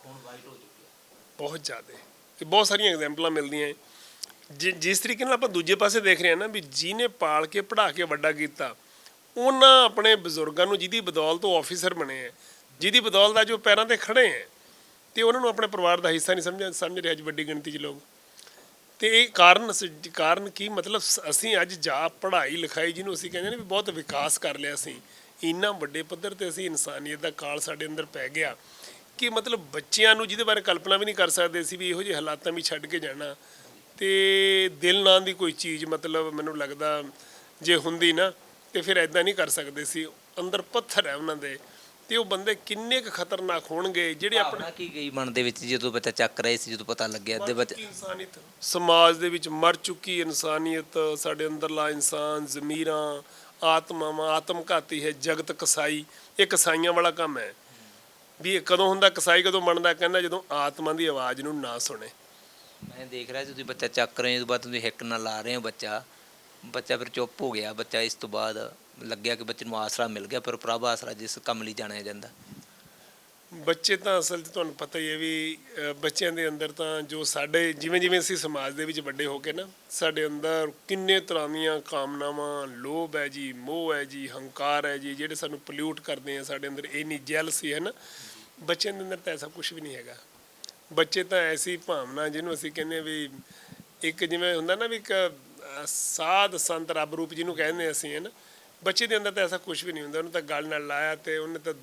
Speaker 2: ਬਹੁਤ ਜ਼ਿਆਦਾ। ਤੇ ਬਹੁਤ ਸਾਰੀਆਂ ਐਗਜ਼ਾਮਪਲਾਂ ਮਿਲਦੀਆਂ ਹੈ। ਜਿਸ ਤਰੀਕੇ ਨਾਲ ਆਪਾਂ ਦੂਜੇ ਪਾਸੇ ਦੇਖ ਰਹੇ ਹਾਂ ਨਾ ਵੀ ਜਿਹਨੇ ਪਾਲ ਕੇ ਪੜ੍ਹਾ ਕੇ ਵੱਡਾ ਕੀਤਾ ਉਹਨਾਂ ਆਪਣੇ ਬਜ਼ੁਰਗਾਂ ਨੂੰ ਜਿਹਦੀ ਬਦੌਲਤ ਉਹ ਆਫੀਸਰ ਬਣੇ ਹੈ, ਜਿਹਦੀ ਬਦੌਲਤ ਅੱਜ ਉਹ ਪੈਰਾਂ ਤੇ ਖੜੇ ਹੈ, ਤੇ ਉਹਨਾਂ ਨੂੰ ਆਪਣੇ ਪਰਿਵਾਰ ਦਾ ਹਿੱਸਾ ਨਹੀਂ ਸਮਝ ਸਮਝ ਰਿਹਾ ਅੱਜ ਵੱਡੀ ਗਿਣਤੀ 'ਚ ਲੋਕ। ਤੇ ਇਹ ਕਾਰਨ ਸ- ਕਾਰਨ ਕੀ ਮਤਲਬ ਸ- ਅਸੀਂ ਅੱਜ ਜਾ ਪੜ੍ਹਾਈ ਲਿਖਾਈ ਜਿਹਨੂੰ ਅਸੀਂ ਕਹਿੰਦੇ ਨੇ ਵੀ ਬਹੁਤ ਵਿਕਾਸ ਕਰ ਲਿਆ ਅਸੀਂ। ਇੰਨਾ ਵੱਡੇ ਪੱਧਰ ਤੇ ਅਸੀਂ ਇਨਸਾਨੀਅਤ ਦਾ ਕਾਲ ਸਾਡੇ ਅੰਦਰ ਪੈ ਗਿਆ ਕਿ ਮਤਲਬ ਬੱਚਿਆਂ ਨੂੰ ਜਿਹਦੇ ਬਾਰੇ ਕਲਪਨਾ ਵੀ ਨਹੀਂ ਕਰ ਸਕਦੇ ਸੀ ਵੀ ਇਹੋ ਜਿਹੇ ਹਾਲਾਤਾਂ ਵੀ ਛੱਡ ਕੇ ਜਾਣਾ। ਤੇ ਦਿਲ ਨਾਂ ਦੀ ਕੋਈ ਚੀਜ਼ ਮਤਲਬ ਮੈਨੂੰ ਲੱਗਦਾ ਜੇ ਹੁੰਦੀ ਨਾ ਤੇ ਫਿਰ ਐਦਾਂ ਨਹੀਂ ਕਰ ਸਕਦੇ ਸੀ। ਅੰਦਰ ਪੱਥਰ ਹੈ ਉਹਨਾਂ ਦੇ ਤੇ ਉਹ ਬੰਦੇ ਕਿੰਨੇ ਕੁ ਖਤਰਨਾਕ ਹੋਣਗੇ ਜਿਹੜੇ ਆਪਣੇ
Speaker 1: ਕੀ ਗਈ ਮਨ ਦੇ ਵਿੱਚ ਜਦੋਂ ਬੱਚਾ ਚੱਕ ਰਹੇ ਸੀ ਜਦੋਂ ਪਤਾ ਲੱਗਿਆ ਅੱਧੇ ਬੱਚੇ
Speaker 2: ਚੁੱਕੀ ਇਨਸਾਨੀਅਤ। ਸਮਾਜ ਦੇ ਵਿੱਚ ਮਰ ਚੁੱਕੀ ਇਨਸਾਨੀਅਤ ਸਾਡੇ ਅੰਦਰਲਾ ਇਨਸਾਨ ਜ਼ਮੀਰਾਂ ਆਤਮਾਵਾਂ ਆਤਮਘਾਤੀ ਹੈ ਜਗਤ ਕਸਾਈ ਇਹ ਕਸਾਈਆਂ ਵਾਲਾ ਕੰਮ ਹੈ। ਵੀ ਇਹ ਕਦੋਂ ਹੁੰਦਾ ਕਸਾਈ ਕਦੋਂ ਬਣਦਾ ਕਹਿੰਦਾ ਜਦੋਂ ਆਤਮਾ ਦੀ ਆਵਾਜ਼ ਨੂੰ ਨਾ ਸੁਣੇ।
Speaker 1: ਮੈਂ ਦੇਖ ਰਿਹਾ ਤੁਸੀਂ ਬੱਚਾ ਚੱਕ ਰਹੇ ਹੋ ਬਾਅਦ ਤੁਸੀਂ ਹਿੱਕ ਨਾਲ ਲਾ ਰਹੇ ਹੋ ਬੱਚਾ। ਬੱਚਾ ਫਿਰ ਚੁੱਪ ਹੋ ਗਿਆ, ਬੱਚਾ ਇਸ ਤੋਂ ਬਾਅਦ ਲੱਗਿਆ ਕਿ ਬੱਚੇ ਨੂੰ ਆਸਰਾ ਮਿਲ ਗਿਆ, ਪਰ ਪ੍ਰਭ ਆਸਰਾ ਜਿਸ ਕੰਮ ਲਈ ਜਾਣਿਆ ਜਾਂਦਾ।
Speaker 2: ਬੱਚੇ ਤਾਂ ਅਸਲ 'ਚ ਤੁਹਾਨੂੰ ਪਤਾ ਹੀ ਹੈ ਵੀ ਬੱਚਿਆਂ ਦੇ ਅੰਦਰ ਤਾਂ ਜੋ ਸਾਡੇ ਜਿਵੇਂ ਜਿਵੇਂ ਅਸੀਂ ਸਮਾਜ ਦੇ ਵਿੱਚ ਵੱਡੇ ਹੋ ਕੇ ਨਾ, ਸਾਡੇ ਅੰਦਰ ਕਿੰਨੇ ਤਰ੍ਹਾਂ ਦੀਆਂ ਕਾਮਨਾਵਾਂ, ਲੋਭ ਹੈ ਜੀ, ਮੋਹ ਹੈ ਜੀ, ਹੰਕਾਰ ਹੈ ਜੀ, ਜਿਹੜੇ ਸਾਨੂੰ ਪੋਲਿਊਟ ਕਰਦੇ ਆ, ਸਾਡੇ ਅੰਦਰ ਇੰਨੀ ਜੈਲਸੀ ਹੈ ਨਾ, ਬੱਚਿਆਂ ਦੇ ਅੰਦਰ ਤਾਂ ਐਸਾ ਕੁਝ ਵੀ ਨਹੀਂ ਹੈਗਾ। ਬੱਚੇ ਤਾਂ ਐਸੀ ਭਾਵਨਾ ਜਿਹਨੂੰ ਅਸੀਂ ਕਹਿੰਦੇ ਹਾਂ ਵੀ, ਇੱਕ ਜਿਵੇਂ ਹੁੰਦਾ ਨਾ ਵੀ ਇੱਕ ਸਾਧ ਸੰਤ ਰੱਬ ਰੂਪ ਜਿਹਨੂੰ ਕਹਿੰਦੇ ਅਸੀਂ, ਹੈ ਨਾ। ਬੱਚੇ ਦੇ ਅੰਦਰ ਤਾਂ ਐਸਾ ਕੁਝ ਵੀ ਨਹੀਂ ਹੁੰਦਾ, ਉਹਨੂੰ ਤਾਂ ਗੱਲ ਨਾਲ ਲਾਇਆ ਤੇ ਉਹਨੇ ਤਾਂ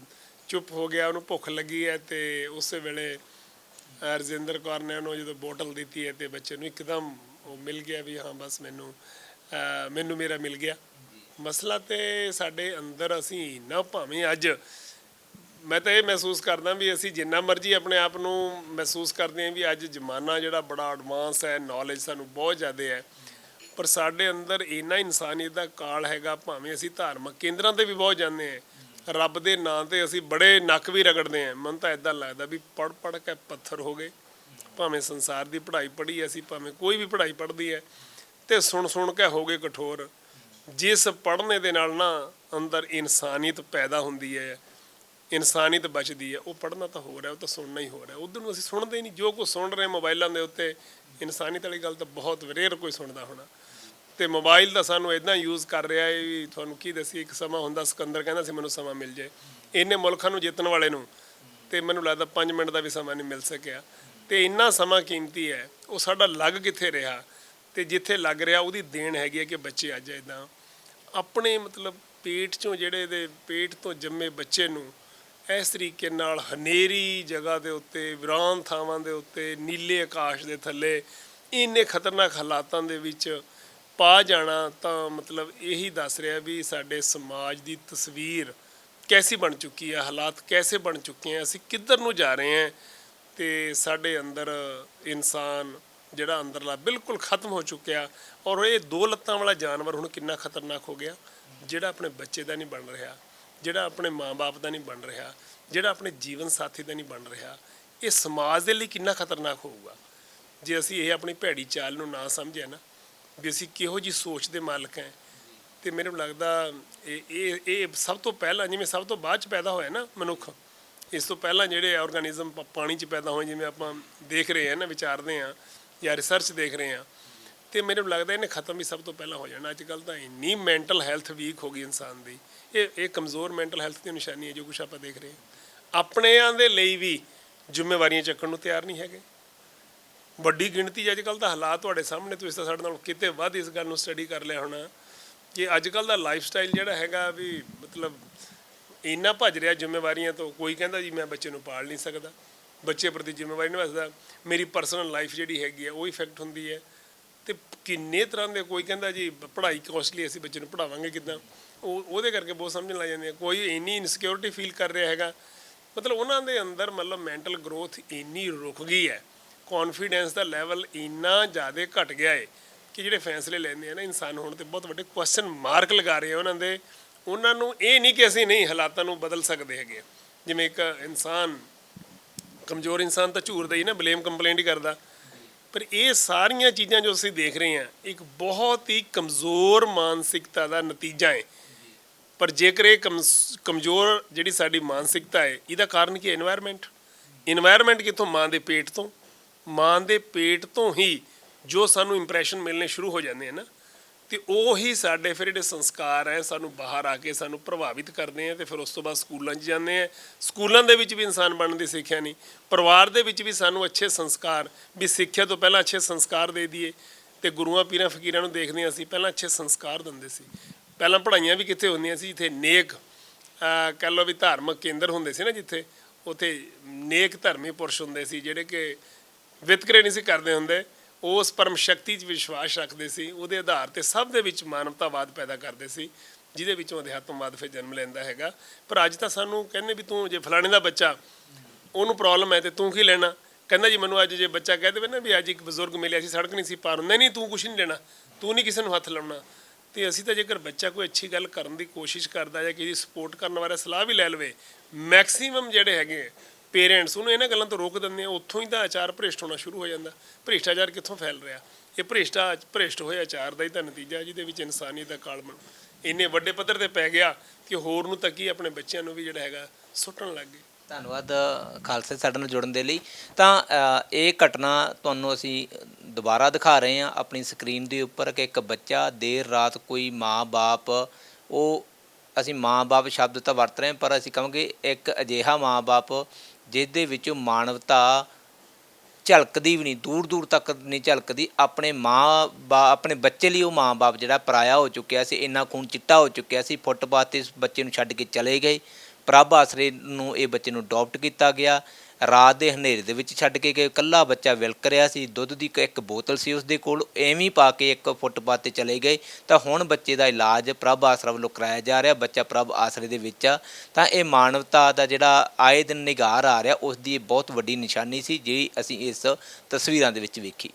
Speaker 2: ਚੁੱਪ ਹੋ ਗਿਆ, ਉਹਨੂੰ ਭੁੱਖ ਲੱਗੀ ਹੈ ਤੇ ਉਸੇ ਵੇਲੇ ਰਜਿੰਦਰ ਕੌਰ ਨੇ ਉਹਨੂੰ ਜਦੋਂ ਬੋਟਲ ਦਿੱਤੀ ਹੈ ਤੇ ਬੱਚੇ ਨੂੰ ਇੱਕਦਮ ਉਹ ਮਿਲ ਗਿਆ ਵੀ ਹਾਂ, ਬਸ ਮੈਨੂੰ ਮੈਨੂੰ ਮੇਰਾ ਮਿਲ ਗਿਆ। ਮਸਲਾ ਤੇ ਸਾਡੇ ਅੰਦਰ ਅਸੀਂ ਨਾ ਭਾਵੇਂ ਅੱਜ, ਮੈਂ ਤਾਂ ਇਹ ਮਹਿਸੂਸ ਕਰਦਾ ਵੀ ਅਸੀਂ ਜਿੰਨਾ ਮਰਜ਼ੀ ਆਪਣੇ ਆਪ ਨੂੰ ਮਹਿਸੂਸ ਕਰਦੇ ਹਾਂ ਵੀ ਅੱਜ ਜ਼ਮਾਨਾ ਜਿਹੜਾ ਬੜਾ ਐਡਵਾਂਸ ਹੈ ਨੌਲੇਜ ਸਾਨੂੰ ਬਹੁਤ ਜ਼ਿਆਦਾ ਹੈ। ਪਰ ਸਾਡੇ ਅੰਦਰ ਇੰਨਾ ਇਨਸਾਨੀਅਤ ਦਾ ਕਾਲ ਹੈਗਾ, ਭਾਵੇਂ ਅਸੀਂ ਧਾਰਮਿਕ ਕੇਂਦਰਾਂ ਤੇ ਵੀ ਬਹੁਤ ਜਾਂਦੇ ਹਾਂ, ਰੱਬ ਦੇ ਨਾਂ ਤੇ ਅਸੀਂ ਬੜੇ ਨੱਕ ਵੀ ਰਗੜਦੇ ਹਾਂ। ਮਨ ਤਾਂ ਇਦਾਂ ਲੱਗਦਾ ਵੀ ਪੜ ਪੜ ਕੇ ਪੱਥਰ ਹੋ ਗਏ। ਭਾਵੇਂ ਸੰਸਾਰ ਦੀ ਪੜ੍ਹਾਈ ਪੜ੍ਹੀ ਅਸੀਂ ਭਾਵੇਂ ਕੋਈ ਵੀ ਪੜ੍ਹਾਈ ਪੜ੍ਹਦੀ ਹੈ, ਤੇ ਸੁਣ ਸੁਣ ਕੇ ਹੋ ਗਏ ਕਠੋਰ। ਜਿਸ ਪੜ੍ਹਨੇ ਦੇ ਨਾਲ ਨਾ ਅੰਦਰ ਇਨਸਾਨੀਅਤ ਪੈਦਾ ਹੁੰਦੀ ਹੈ, ਇਨਸਾਨੀਅਤ ਬਚਦੀ ਹੈ, ਉਹ ਪੜ੍ਹਨਾ ਤਾਂ ਹੋ ਰਿਹਾ, ਉਹ ਤਾਂ ਸੁਣਨਾ ਹੀ ਹੋ ਰਿਹਾ। ਉਧਰ ਨੂੰ ਅਸੀਂ ਸੁਣਦੇ ਹੀ ਨਹੀਂ। ਜੋ ਕੁਝ ਸੁਣ ਰਹੇ ਮੋਬਾਈਲਾਂ ਦੇ ਉੱਤੇ, ਇਨਸਾਨੀਅਤ ਵਾਲੀ ਗੱਲ ਤਾਂ ਬਹੁਤ ਰੇਅਰ ਕੋਈ ਸੁਣਦਾ ਹੋਣਾ। ਤੇ ਮੋਬਾਈਲ ਦਾ ਸਾਨੂੰ ਇਦਾਂ ਯੂਜ਼ ਕਰ ਰਿਹਾ ਹੈ ਵੀ ਤੁਹਾਨੂੰ ਕੀ ਦੱਸੀ ਇੱਕ ਸਮਾਂ ਹੁੰਦਾ, ਸਿਕੰਦਰ ਕਹਿੰਦਾ ਸੀ ਮੈਨੂੰ ਸਮਾਂ ਮਿਲ ਜਾਏ ਇੰਨੇ ਮੁਲਕਾਂ ਨੂੰ ਜਿੱਤਣ ਵਾਲੇ ਨੂੰ ਤੇ ਮੈਨੂੰ ਲੱਗਦਾ 5 ਮਿੰਟ ਦਾ ਵੀ ਸਮਾਂ ਨਹੀਂ ਮਿਲ ਸਕਿਆ। ਤੇ ਇੰਨਾ ਸਮਾਂ ਕੀਮਤੀ ਹੈ, ਉਹ ਸਾਡਾ ਲੱਗ ਕਿੱਥੇ ਰਿਹਾ? ਤੇ ਜਿੱਥੇ ਲੱਗ ਰਿਹਾ, ਉਹਦੀ ਦੇਣ ਹੈਗੀ ਹੈ ਕਿ ਬੱਚੇ ਅੱਜ ਇਦਾਂ ਆਪਣੇ ਮਤਲਬ ਪੇਟ ਚੋਂ ਜਿਹੜੇ ਦੇ ਪੇਟ ਤੋਂ ਜੰਮੇ ਬੱਚੇ ਨੂੰ ਇਸ ਤਰੀਕੇ ਨਾਲ ਹਨੇਰੀ ਜਗ੍ਹਾ ਦੇ ਉੱਤੇ, ਵਿਰਾਨ ਥਾਵਾਂ ਦੇ ਉੱਤੇ, ਨੀਲੇ ਆਕਾਸ਼ ਦੇ ਥੱਲੇ, ਇੰਨੇ ਖਤਰਨਾਕ ਹਾਲਾਤਾਂ ਦੇ ਵਿੱਚ ਪਾ ਜਾਣਾ ਤਾਂ ਮਤਲਬ ਇਹੀ ਦੱਸ ਰਿਹਾ ਵੀ ਸਾਡੇ ਸਮਾਜ ਦੀ ਤਸਵੀਰ ਕੈਸੀ ਬਣ ਚੁੱਕੀ ਹੈ ਹਾਲਾਤ ਕੈਸੇ ਬਣ ਚੁੱਕੇ ਹੈ ਅਸੀਂ ਕਿੱਧਰ ਨੂੰ ਜਾ ਰਹੇ ਹਾਂ ਤੇ ਸਾਡੇ ਅੰਦਰ ਇਨਸਾਨ ਜਿਹੜਾ ਅੰਦਰਲਾ ਬਿਲਕੁਲ ਖਤਮ ਹੋ ਚੁੱਕਿਆ ਔਰ ਇਹ ਦੋ ਲੱਤਾਂ ਵਾਲਾ ਜਾਨਵਰ ਹੁਣ ਕਿੰਨਾ ਖਤਰਨਾਕ ਹੋ ਗਿਆ, ਜਿਹੜਾ ਆਪਣੇ ਬੱਚੇ ਦਾ ਨਹੀਂ ਬਣ ਰਿਹਾ, ਜਿਹੜਾ ਆਪਣੇ ਮਾਂ-ਬਾਪ ਦਾ ਨਹੀਂ ਬਣ ਰਿਹਾ, ਜਿਹੜਾ ਆਪਣੇ ਜੀਵਨ ਸਾਥੀ ਦਾ ਨਹੀਂ ਬਣ ਰਿਹਾ, ਇਹ ਸਮਾਜ ਦੇ ਲਈ ਕਿੰਨਾ ਖਤਰਨਾਕ ਹੋਊਗਾ। ਜੇ ਅਸੀਂ ਇਹ ਆਪਣੀ ਭੈੜੀ ਚਾਲ ਨੂੰ ਨਾ ਸਮਝਿਆ ਨਾ ਵੀ ਅਸੀਂ ਕਿਹੋ ਜੀ ਸੋਚ ਦੇ ਮਾਲਕ ਹਾਂ। ਤੇ ਮੈਨੂੰ ਲੱਗਦਾ ਇਹ ਇਹ ਇਹ ਸਭ ਤੋਂ ਪਹਿਲਾਂ, ਜਿਵੇਂ ਸਭ ਤੋਂ ਬਾਅਦ ਚ ਪੈਦਾ ਹੋਇਆ ਨਾ ਮਨੁੱਖ, ਇਸ ਤੋਂ ਪਹਿਲਾਂ ਜਿਹੜੇ ਆਰਗੇਨਿਜ਼ਮ ਪਾਣੀ 'ਚ ਪੈਦਾ ਹੋਏ, ਜਿਵੇਂ ਆਪਾਂ ਦੇਖ ਰਹੇ ਹਾਂ ਨਾ, ਵਿਚਾਰਦੇ ਹਾਂ ਜਾਂ ਰਿਸਰਚ ਦੇਖ ਰਹੇ ਹਾਂ, ਤੇ ਮੈਨੂੰ ਲੱਗਦਾ ਇਹਨੇ ਖਤਮ ਵੀ ਸਭ ਤੋਂ ਪਹਿਲਾਂ ਹੋ ਜਾਣਾ। ਅੱਜ ਕੱਲ ਤਾਂ ਇੰਨੀ ਮੈਂਟਲ ਹੈਲਥ ਵੀਕ ਹੋ ਗਈ ਇਨਸਾਨ ਦੀ। ਇਹ ਇਹ ਕਮਜ਼ੋਰ ਮੈਂਟਲ ਹੈਲਥ ਦੀ ਨਿਸ਼ਾਨੀ ਹੈ ਜੋ ਕੁਝ ਆਪਾਂ ਦੇਖ ਰਹੇ ਹਾਂ। ਆਪਣਿਆਂ ਦੇ ਲਈ ਵੀ ਜ਼ਿੰਮੇਵਾਰੀਆਂ ਚੱਕਣ ਨੂੰ ਤਿਆਰ ਨਹੀਂ ਹੈਗੇ। ਵੱਡੀ ਗਿਣਤੀ 'ਚ ਅੱਜ ਕੱਲ ਦਾ ਹਾਲਾਤ ਤੁਹਾਡੇ ਸਾਹਮਣੇ, ਤੁਸੀਂ ਤਾਂ ਸਾਡੇ ਨਾਲ ਕਿਤੇ ਵੱਧ ਇਸ ਗੱਲ ਨੂੰ ਸਟੱਡੀ ਕਰ ਲਿਆ ਹੋਣਾ। ਕਿ ਅੱਜ ਕੱਲ ਦਾ ਲਾਈਫ ਸਟਾਈਲ ਜਿਹੜਾ ਹੈਗਾ ਵੀ ਮਤਲਬ ਇੰਨਾ ਭੱਜ ਰਿਹਾ ਜ਼ਿੰਮੇਵਾਰੀਆਂ ਤੋਂ, ਕੋਈ ਕਹਿੰਦਾ ਜੀ ਮੈਂ ਬੱਚੇ ਨੂੰ ਪਾਲ ਨਹੀਂ ਸਕਦਾ, ਬੱਚੇ ਪ੍ਰਤੀ ਜ਼ਿੰਮੇਵਾਰੀ ਨਹੀਂ ਨਿਭਾਉਂਦਾ ਮੇਰੀ ਪਰਸਨਲ ਲਾਈਫ ਜਿਹੜੀ ਹੈਗੀ ਹੈ ਉਹ ਇਫੈਕਟ ਹੁੰਦੀ ਹੈ। ਤੇ ਕਿੰਨੇ ਤਰ੍ਹਾਂ ਦੇ ਕੋਈ ਕਹਿੰਦਾ ਜੀ ਪੜ੍ਹਾਈ ਕੋਸਟਲੀ ਅਸੀਂ ਬੱਚੇ ਨੂੰ ਪੜਾਵਾਂਗੇ ਕਿਦਾਂ, ਉਹ ਉਹਦੇ ਕਰਕੇ ਬਹੁਤ ਸਮਝਣ ਲੱਗ ਜਾਂਦੇ ਆ ਕੋਈ ਇੰਨੀ ਇਨਸਿਕਿਉਰਿਟੀ ਫੀਲ ਕਰ ਰਿਹਾ ਹੈਗਾ, ਮਤਲਬ ਉਹਨਾਂ ਦੇ ਅੰਦਰ ਮਤਲਬ ਮੈਂਟਲ ਗਰੋਥ ਇੰਨੀ ਰੁਕ ਗਈ ਹੈ। ਕੌਨਫੀਡੈਂਸ ਦਾ ਲੈਵਲ ਇੰਨਾ ਜ਼ਿਆਦਾ ਘਟ ਗਿਆ ਹੈ ਕਿ ਜਿਹੜੇ ਫੈਸਲੇ ਲੈਂਦੇ ਆ ਨਾ ਇਨਸਾਨ ਹੋਣ ਤੇ ਬਹੁਤ ਵੱਡੇ ਕੁਐਸਚਨ ਮਾਰਕ ਲਗਾ ਰਹੇ ਆ ਉਹਨਾਂ ਦੇ। ਉਹਨਾਂ ਨੂੰ ਇਹ ਨਹੀਂ ਕਿ ਅਸੀਂ ਨਹੀਂ ਹਾਲਾਤਾਂ ਨੂੰ ਬਦਲ ਸਕਦੇ ਹੈਗੇ ਜਿਵੇਂ ਇੱਕ ਇਨਸਾਨ, ਕਮਜ਼ੋਰ ਇਨਸਾਨ ਤਾਂ ਝੂਰਦਾ ਹੀ ਨਾ ਬਲੇਮ ਕੰਪਲੇਂਟ ਹੀ ਕਰਦਾ। ਪਰ ਇਹ ਸਾਰੀਆਂ ਚੀਜ਼ਾਂ ਜੋ ਅਸੀਂ ਦੇਖ ਰਹੇ ਹਾਂ ਇੱਕ ਬਹੁਤ ਹੀ ਕਮਜ਼ੋਰ ਮਾਨਸਿਕਤਾ ਦਾ ਨਤੀਜਾ ਹੈ ਪਰ ਜੇਕਰ ਇਹ ਕਮਜ਼ੋਰ ਜਿਹੜੀ ਸਾਡੀ ਮਾਨਸਿਕਤਾ ਹੈ ਇਹਦਾ ਕਾਰਨ ਕੀ ਹੈ? এনवायरमेंट এনवायरमेंट ਕਿੱਥੋਂ? ਮਾਂ ਦੇ ਪੇਟ ਤੋਂ। ਮਾਂ ਦੇ ਪੇਟ ਤੋਂ ਹੀ ਜੋ ਸਾਨੂੰ ਇੰਪ੍ਰੈਸ਼ਨ ਮਿਲਨੇ ਸ਼ੁਰੂ ਹੋ ਜਾਂਦੇ ਆ ਨਾ, ਤੇ ਉਹ ਹੀ ਸਾਡੇ ਫਿਰ ਜਿਹੜੇ ਸੰਸਕਾਰ ਹੈ, ਸਾਨੂੰ ਬਾਹਰ ਆ ਕੇ ਸਾਨੂੰ ਪ੍ਰਭਾਵਿਤ ਕਰਦੇ ਆ ਤੇ ਫਿਰ ਉਸ ਤੋਂ ਬਾਅਦ ਸਕੂਲਾਂ 'ਚ ਜਾਂਦੇ ਆ। ਸਕੂਲਾਂ ਦੇ ਵਿੱਚ ਵੀ ਇਨਸਾਨ ਬਣਨ ਦੀ ਸਿੱਖਿਆ ਨਹੀਂ, ਪਰਿਵਾਰ ਦੇ ਵਿੱਚ ਵੀ ਸਾਨੂੰ ਅੱਛੇ ਸੰਸਕਾਰ, ਵੀ ਸਿੱਖਿਆ ਤੋਂ ਪਹਿਲਾਂ ਅੱਛੇ ਸੰਸਕਾਰ ਦੇ ਦਈਏ ਤੇ ਗੁਰੂਆਂ, ਪੀਰਾਂ, ਫਕੀਰਾਂ ਨੂੰ ਦੇਖਦੇ ਹਾਂ ਅਸੀਂ, ਪਹਿਲਾਂ ਅੱਛੇ ਸੰਸਕਾਰ ਦਿੰਦੇ ਸੀ। ਪਹਿਲਾਂ ਪੜ੍ਹਾਈਆਂ ਵੀ ਕਿੱਥੇ ਹੁੰਦੀਆਂ ਸੀ, ਜਿੱਥੇ ਨੇਕ ਕਹਿ ਲਓ ਵੀ ਧਾਰਮਿਕ ਕੇਂਦਰ ਹੁੰਦੇ ਸੀ ਨਾ ਜਿੱਥੇ, ਉੱਥੇ ਨੇਕ ਧਰਮੀ ਪੁਰਸ਼ ਹੁੰਦੇ ਸੀ, ਜਿਹੜੇ ਕਿ ਵਿਤਕਰੇ ਨਹੀਂ ਸੀ ਕਰਦੇ ਹੁੰਦੇ, ਉਸ ਪਰਮ ਸ਼ਕਤੀ 'ਚ ਵਿਸ਼ਵਾਸ ਰੱਖਦੇ ਸੀ, ਉਹਦੇ ਆਧਾਰ ਤੇ ਸਭ ਦੇ ਵਿੱਚ ਮਾਨਵਤਾਵਾਦ ਪੈਦਾ ਕਰਦੇ ਸੀ, ਜਿਹਦੇ ਵਿੱਚੋਂ ਅਧਿਆਤਮਵਾਦ ਫਿਰ ਜਨਮ ਲੈਂਦਾ ਹੈਗਾ। ਪਰ ਅੱਜ ਤਾਂ ਸਾਨੂੰ ਕਹਿੰਦੇ ਵੀ ਤੂੰ ਜੇ ਫਲਾਣੇ ਦਾ ਬੱਚਾ, ਉਹਨੂੰ ਪ੍ਰੋਬਲਮ ਹੈ ਤੇ ਤੂੰ ਕੀ ਲੈਣਾ? ਕਹਿੰਦਾ ਜੀ ਮੈਨੂੰ ਅੱਜ ਜੇ ਬੱਚਾ ਕਹਿ ਦੇਵੇ ਨਾ ਵੀ ਅੱਜ ਇੱਕ ਬਜ਼ੁਰਗ ਮਿਲਿਆ ਸੀ ਸੜਕ ਨਹੀਂ ਸੀ ਪਾਰ ਨਹੀਂ ਨਹੀਂ ਤੂੰ ਕੁਛ ਨਹੀਂ ਲੈਣਾ, ਤੂੰ ਨਹੀਂ ਕਿਸੇ ਨੂੰ ਹੱਥ ਲਾਉਣਾ। ਤੇ ਅਸੀਂ ਤਾਂ ਜੇਕਰ ਬੱਚਾ ਕੋਈ ਅੱਛੀ ਗੱਲ ਕਰਨ ਦੀ ਕੋਸ਼ਿਸ਼ ਕਰਦਾ ਜਾਂ ਕਿਸੇ ਦੀ ਸਪੋਰਟ ਕਰਨ ਬਾਰੇ ਸਲਾਹ ਵੀ ਲੈ ਲਵੇ ਮੈਕਸਿਮਮ ਜਿਹੜੇ ਹੈਗੇ ਪੇਰੈਂਟਸ, ਉਹਨੂੰ ਇਹਨਾਂ ਗੱਲਾਂ ਤੋਂ ਰੋਕ ਦਿੰਦੇ ਆ ਉੱਥੋਂ ਹੀ ਤਾਂ ਆਚਾਰ ਭ੍ਰਿਸ਼ਟ ਹੋਣਾ ਸ਼ੁਰੂ ਹੋ ਜਾਂਦਾ। ਭ੍ਰਿਸ਼ਟਾਚਾਰ ਕਿੱਥੋਂ ਫੈਲ ਰਿਹਾ? ਇਹ ਭ੍ਰਿਸ਼ਟਾ ਭ੍ਰਿਸ਼ਟ ਹੋਏ ਆਚਾਰ ਦਾ ਹੀ ਤਾਂ ਨਤੀਜਾ, ਜਿਹਦੇ ਵਿੱਚ ਇਨਸਾਨੀਅਤ ਦਾ ਕਾਲਮਨ ਇੰਨੇ ਵੱਡੇ ਪੱਧਰ ਤੇ ਪੈ ਗਿਆ ਕਿ ਹੋਰ ਨੂੰ ਤੱਕ ਹੀ ਆਪਣੇ ਬੱਚਿਆਂ ਨੂੰ ਵੀ ਜਿਹੜਾ ਹੈਗਾ ਸੁੱਟਣ ਲੱਗ ਗਏ।
Speaker 1: ਧੰਨਵਾਦ, ਖਾਲਸੇ ਸਾਡੇ ਨਾਲ ਜੁੜਨ ਦੇ ਲਈ। ਤਾਂ ਇਹ ਘਟਨਾ ਤੁਹਾਨੂੰ ਅਸੀਂ ਦੁਬਾਰਾ ਦਿਖਾ ਰਹੇ ਹਾਂ ਆਪਣੀ ਸਕਰੀਨ ਦੇ ਉੱਪਰ ਕਿ ਇੱਕ ਬੱਚਾ ਦੇਰ ਰਾਤ ਕੋਈ ਮਾਂ-ਬਾਪ ਉਹ ਅਸੀਂ ਮਾਂ-ਬਾਪ ਸ਼ਬਦ ਤਾਂ ਵਰਤ ਰਹੇ ਹਾਂ, ਪਰ ਅਸੀਂ ਕਹਾਂਗੇ ਇੱਕ ਅਜਿਹਾ ਮਾਂ-ਬਾਪ ਜਿਸ ਦੇ ਵਿੱਚੋਂ ਮਾਨਵਤਾ ਝਲਕਦੀ ਵੀ ਨਹੀਂ ਦੂਰ ਦੂਰ ਤੱਕ ਨਹੀਂ ਝਲਕਦੀ। ਆਪਣੇ ਮਾਂ ਬਾ, ਆਪਣੇ ਬੱਚੇ ਲਈ ਉਹ ਮਾਂ-ਬਾਪ ਜਿਹੜਾ ਪਰਾਇਆ ਹੋ ਚੁੱਕਿਆ ਸੀ, ਇੰਨਾ ਖੂਨ ਚਿੱਟਾ ਹੋ ਚੁੱਕਿਆ ਸੀ, ਫੁੱਟਪਾਥ ਤੇ ਇਸ ਬੱਚੇ ਨੂੰ ਛੱਡ ਕੇ ਚਲੇ ਗਏ। ਪ੍ਰਭ ਆਸਰੇ ਨੂੰ ਇਹ ਬੱਚੇ ਨੂੰ ਅਡਾਪਟ ਕੀਤਾ ਗਿਆ। ਰਾਤ ਦੇ ਹਨੇਰੇ ਦੇ ਵਿੱਚ ਛੱਡ ਕੇ ਗਏ। ਇਕੱਲਾ ਬੱਚਾ ਵਿਲਕ ਰਿਹਾ ਸੀ। ਦੁੱਧ ਦੀ ਇੱਕ- ਇੱਕ ਬੋਤਲ ਸੀ ਉਸ ਦੇ ਕੋਲ। ਐਵੇਂ ਪਾ ਕੇ ਇੱਕ ਫੁੱਟਪਾਥ ਤੇ ਚਲੇ ਗਏ। ਤਾਂ ਹੁਣ ਬੱਚੇ ਦਾ ਇਲਾਜ ਪ੍ਰਭ ਆਸਰਾ ਵੱਲੋਂ ਕਰਾਇਆ ਜਾ ਰਿਹਾ। ਬੱਚਾ ਪ੍ਰਭ ਆਸਰੇ ਦੇ ਵਿੱਚ ਆ। ਤਾਂ ਇਹ ਮਾਨਵਤਾ ਦਾ ਜਿਹੜਾ ਆਏ ਦਿਨ ਨਿਗਾਰ ਆ ਰਿਹਾ ਉਸ ਦੀ ਬਹੁਤ ਵੱਡੀ ਨਿਸ਼ਾਨੀ ਸੀ, ਜਿਹੜੀ ਅਸੀਂ ਇਸ ਤਸਵੀਰਾਂ ਦੇ ਵਿੱਚ ਵੇਖੀ।